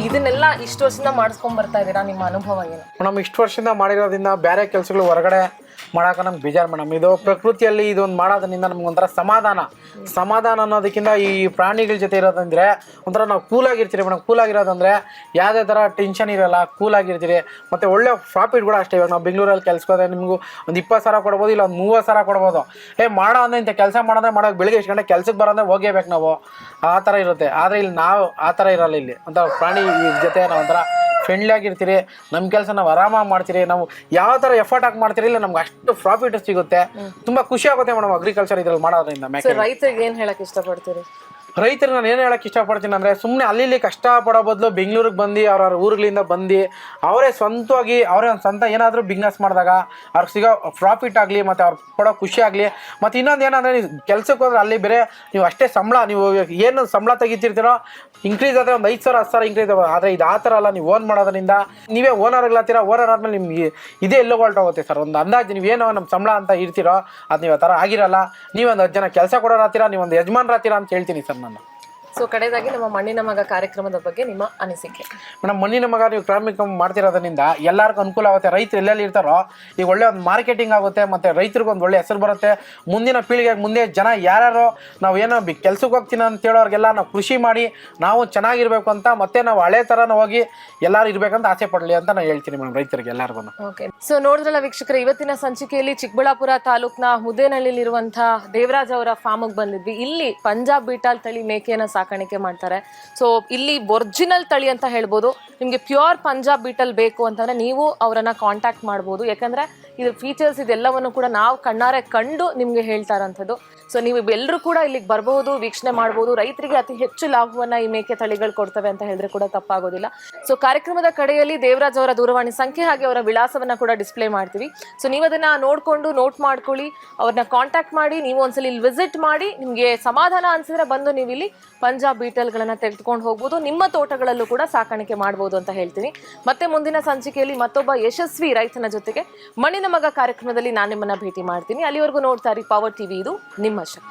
ಇದನ್ನೆಲ್ಲ ಇಷ್ಟು ವರ್ಷದಿಂದ ಮಾಡಿಸ್ಕೊಂಡ್ ಬರ್ತಾ ಇದ್ದೀರಾ ನಿಮ್ಮ ಅನುಭವ ಏನು? ಮೇಡಮ್ ಇಷ್ಟು ವರ್ಷದಿಂದ ಮಾಡಿರೋದ್ರಿಂದ ಬೇರೆ ಕೆಲಸಗಳು ಹೊರಗಡೆ ಮಾಡೋಕೆ ನಮ್ಗೆ ಬೇಜಾರು ಮೇಡಮ್ ಇದು ಪ್ರಕೃತಿಯಲ್ಲಿ ಇದೊಂದು ಮಾಡೋದ್ರಿಂದ ನಮ್ಗೆ ಒಂಥರ ಸಮಾಧಾನ. ಸಮಾಧಾನ ಅನ್ನೋದಕ್ಕಿಂತ ಈ ಪ್ರಾಣಿಗಳ ಜೊತೆ ಇರೋದಂದ್ರೆ ಒಂಥರ ನಾವು ಕೂಲಾಗಿರ್ತೀರಿ ಮೇಡಮ್ ಕೂಲಾಗಿರೋದಂದ್ರೆ ಯಾವುದೇ ಥರ ಟೆನ್ಷನ್ ಇರೋಲ್ಲ, ಕೂಲಾಗಿರ್ತೀರಿ. ಮತ್ತು ಒಳ್ಳೆ ಪ್ರಾಫಿಟ್ ಕೂಡ ಅಷ್ಟೇ. ಇವಾಗ ನಾವು ಬೆಂಗಳೂರಲ್ಲಿ ಕೆಲ್ಸಕ್ಕೆ ನಿಮಗೂ ಒಂದು ಇಪ್ಪತ್ತು ಸಾವಿರ ಕೊಡ್ಬೋದು, ಇಲ್ಲ ಒಂದು ಮೂವತ್ತು ಸಾವಿರ ಕೊಡ್ಬೋದು. ಏ, ಮಾಡೋ ಅಂದ್ರೆ ಇಂಥ ಕೆಲಸ ಮಾಡೋದ್ರೆ ಮಾಡೋಕೆ ಬೆಳಿಗ್ಗೆ ಎಷ್ಟು ಗಂಟೆ ಕೆಲಸಕ್ಕೆ ಬರೋದ್ರೆ ಹೋಗೇಬೇಕು ನಾವು. ಆ ಥರ ಇರುತ್ತೆ. ಆದರೆ ಇಲ್ಲಿ ನಾವು ಆ ಥರ ಇರಲ್ಲ ಇಲ್ಲಿ. ಒಂಥರ ಪ್ರಾಣಿ ಜೊತೆ ನಾವು ಒಂಥರ ಫ್ರೆಂಡ್ಲಿ ಆಗಿರ್ತೀರಿ ನಮ್ಮ ಕೆಲಸ ನಾವು ಆರಾಮಾಗಿ ಮಾಡ್ತೀರಿ ನಾವು ಯಾವ ಥರ ಎಫರ್ಟ್ ಹಾಕಿ ಮಾಡ್ತೀರಿ ಇಲ್ಲ ನಮ್ಗೆ ಅಷ್ಟು ಪ್ರಾಫಿಟ್ ಸಿಗುತ್ತೆ. ತುಂಬ ಖುಷಿ ಆಗುತ್ತೆ ಮೇಡಮ್ ಅಗ್ರಿಕಲ್ಚರ್ ಇದ್ರಲ್ಲಿ ಮಾಡೋದ್ರಿಂದ ರೈತರಿಗೆ ಏನ್ ಹೇಳಕ್ ಇಷ್ಟಪಡ್ತೀರಿ? ರೈತರು ನಾನು ಏನು ಹೇಳಕ್ಕೆ ಇಷ್ಟಪಡ್ತೀನಿ ಅಂದರೆ ಸುಮ್ಮನೆ ಅಲ್ಲಿ ಇಲ್ಲಿ ಕಷ್ಟಪಡೋ ಬದಲು ಬೆಂಗಳೂರಿಗೆ ಬಂದು ಅವ್ರವ್ರ ಊರುಗಳಿಂದ ಬಂದು, ಅವರೇ ಸ್ವಂತವಾಗಿ ಅವರೇ ಒಂದು ಸ್ವಂತ ಏನಾದರೂ ಬಿಸ್ನೆಸ್ ಮಾಡಿದಾಗ ಅವ್ರಿಗೆ ಸಿಗೋ ಪ್ರಾಫಿಟ್ ಆಗಲಿ ಮತ್ತು ಅವ್ರು ಕೊಡೋ ಖುಷಿ ಆಗಲಿ. ಮತ್ತು ಇನ್ನೊಂದು ಏನಂದರೆ ನೀವು ಕೆಲಸಕ್ಕೆ ಹೋದ್ರೆ ಅಲ್ಲಿ ಬೇರೆ ನೀವು ಅಷ್ಟೇ ಸಂಬಳ, ನೀವು ಏನು ಸಂಬಳ ತೆಗಿತಿರ್ತೀರೋ ಇನ್ಕ್ರೀಸ್ ಆದರೆ ಒಂದು ಐದು ಸಾವಿರ, ಹತ್ತು ಸಾವಿರ ಇನ್ಕ್ರೀಸ್ ಆದರೆ ಇದು ಆ ಥರ ಅಲ್ಲ, ನೀವು ಓನ್ ಮಾಡೋದ್ರಿಂದ ನೀವೇ ಓನರ್ಗಳಾಗ್ತೀರ ಓನರ್ ಆದಮೇಲೆ ನಿಮ್ಗೆ ಇದೇ ಎಲ್ಲೋ ಹೊರಟೋಗುತ್ತೆ ಸರ್. ಒಂದು ಅಂದಾಜು ನೀವೇನೋ ನಮ್ಮ ಸಂಬಳ ಅಂತ ಇರ್ತೀರೋ ಅದು ನೀವು ಆ ಥರ ಆಗಿರಲ್ಲ. ನೀವೊಂದು ಹತ್ತು ಜನ ಕೆಲಸ ಕೊಡೋರಾಗ್ತೀರಾ ನೀವೊಂದು ಯಜಮಾನ್ರಾಗ್ತೀರಾ ಅಂತ ಹೇಳ್ತೀನಿ ಸರ್ ನಾನು. ಸೊ ಕಡೆದಾಗಿ ನಮ್ಮ ಮಣ್ಣಿನ ಮಗ ಕಾರ್ಯಕ್ರಮದ ಬಗ್ಗೆ ನಿಮ್ಮ ಅನಿಸಿಕೆ. ಮೇಡಮ್ ಮಣ್ಣಿನ ಮಗ ನೀವು ಕ್ರಾಮಿಕ ಮಾಡ್ತಿರೋದ್ರಿಂದ ಎಲ್ಲರಿಗೂ ಅನುಕೂಲ ಆಗುತ್ತೆ. ರೈತರು ಎಲ್ಲೆಲ್ಲಿ ಇರ್ತಾರೋ ಈಗ ಒಳ್ಳೆ ಒಂದು ಮಾರ್ಕೆಟಿಂಗ್ ಆಗುತ್ತೆ ಮತ್ತೆ ರೈತರಿಗೂ ಒಂದು ಒಳ್ಳೆ ಹೆಸರು ಬರುತ್ತೆ. ಮುಂದಿನ ಪೀಳಿಗೆ ಮುಂದೆ ಜನ ಯಾರ್ಯಾರು ನಾವು ಏನೋ ಬಿ ಕೆಲ್ಸಕ್ಕೆ ಹೋಗ್ತೀನಿ ಅಂತ ಹೇಳೋರಿಗೆಲ್ಲ ನಾವು ಕೃಷಿ ಮಾಡಿ ನಾವು ಚೆನ್ನಾಗಿರ್ಬೇಕು ಅಂತ ಮತ್ತೆ ನಾವು ಹಳೆ ಥರನ ಹೋಗಿ ಎಲ್ಲರೂ ಇರಬೇಕಂತ ಆಸೆ ಪಡಲಿ ಅಂತ ನಾನು ಹೇಳ್ತೀನಿ ಮೇಡಮ್ ರೈತರಿಗೆ ಎಲ್ಲರಿಗೂ ಓಕೆ ಸೊ ನೋಡಿದ್ರಲ್ಲ ವೀಕ್ಷಕರ ಇವತ್ತಿನ ಸಂಚಿಕೆಯಲ್ಲಿ ಚಿಕ್ಕಬಳ್ಳಾಪುರ ತಾಲೂಕ್ನ ಮುದ್ದೇನಹಳ್ಳಿಲಿರುವಂತಹ ದೇವರಾಜ್ ಅವರ ಫಾರ್ಮಗೆ ಬಂದಿದ್ವಿ. ಇಲ್ಲಿ ಪಂಜಾಬ್ ಬೀಟಾಲ್ ತಳಿ ಮೇಕೆಯನ್ನ ಸಾಕಾಣಿಕೆ ಮಾಡ್ತಾರೆ. ಸೊ ಇಲ್ಲಿ ಒರಿಜಿನಲ್ ತಳಿ ಅಂತ ಹೇಳ್ಬೋದು. ನಿಮಗೆ ಪ್ಯೂರ್ ಪಂಜಾಬ್ ಬೀಟಲ್ ಬೇಕು ಅಂತಂದ್ರೆ ನೀವು ಅವರನ್ನು ಕಾಂಟ್ಯಾಕ್ಟ್ ಮಾಡ್ಬೋದು. ಯಾಕಂದ್ರೆ ಇದು ಫೀಚರ್ಸ್ ಇದೆಲ್ಲವನ್ನು ಕೂಡ ನಾವು ಕಣ್ಣಾರೆ ಕಂಡು ನಿಮಗೆ ಹೇಳ್ತಾ ಇರೋಂಥದ್ದು ಸೊ ನೀವು ಎಲ್ಲರೂ ಕೂಡ ಇಲ್ಲಿಗೆ ಬರಬಹುದು ವೀಕ್ಷಣೆ ಮಾಡಬಹುದು ರೈತರಿಗೆ ಅತಿ ಹೆಚ್ಚು ಲಾಭವನ್ನ ಈ ಮೇಕೆ ತಳಿಗಳು ಕೊಡ್ತವೆ ಅಂತ ಹೇಳಿದ್ರೆ ಕೂಡ ತಪ್ಪಾಗೋದಿಲ್ಲ. ಸೊ ಕಾರ್ಯಕ್ರಮದ ಕಡೆಯಲ್ಲಿ ದೇವರಾಜ್ ಅವರ ದೂರವಾಣಿ ಸಂಖ್ಯೆ ಹಾಗೆ ಅವರ ವಿಳಾಸವನ್ನ ಕೂಡ ಡಿಸ್ಪ್ಲೇ ಮಾಡ್ತೀವಿ. ಸೊ ನೀವು ಅದನ್ನ ನೋಡ್ಕೊಂಡು ನೋಟ್ ಮಾಡ್ಕೊಳ್ಳಿ, ಅವ್ರನ್ನ ಕಾಂಟ್ಯಾಕ್ಟ್ ಮಾಡಿ, ನೀವು ಒಂದ್ಸಲ ಇಲ್ಲಿ ವಿಸಿಟ್ ಮಾಡಿ, ನಿಮಗೆ ಸಮಾಧಾನ ಅನ್ಸಿದ್ರೆ ಬಂದು ನೀವು ಇಲ್ಲಿ ಪಂಜಾಬ್ ಬೀಟಲ್ಗಳನ್ನ ತೆಗೆದುಕೊಂಡು ಹೋಗ್ಬೋದು. ನಿಮ್ಮ ತೋಟಗಳಲ್ಲೂ ಕೂಡ ಸಾಕಾಣಿಕೆ ಮಾಡ್ಬೋದು ಅಂತ ಹೇಳ್ತೀನಿ. ಮತ್ತೆ ಮುಂದಿನ ಸಂಚಿಕೆಯಲ್ಲಿ ಮತ್ತೊಬ್ಬ ಯಶಸ್ವಿ ರೈತನ ಜೊತೆಗೆ ಮಣ್ಣಿನ ಮಗ ಕಾರ್ಯಕ್ರಮದಲ್ಲಿ ನಾನು ನಿಮ್ಮನ್ನ ಭೇಟಿ ಮಾಡ್ತೀನಿ. ಅಲ್ಲಿವರೆಗೂ ನೋಡ್ತಾ ಇರಿ ಪವರ್ ಟಿವಿ ಇದು ನಿಮ್ಮ ಶಕ್ತಿ.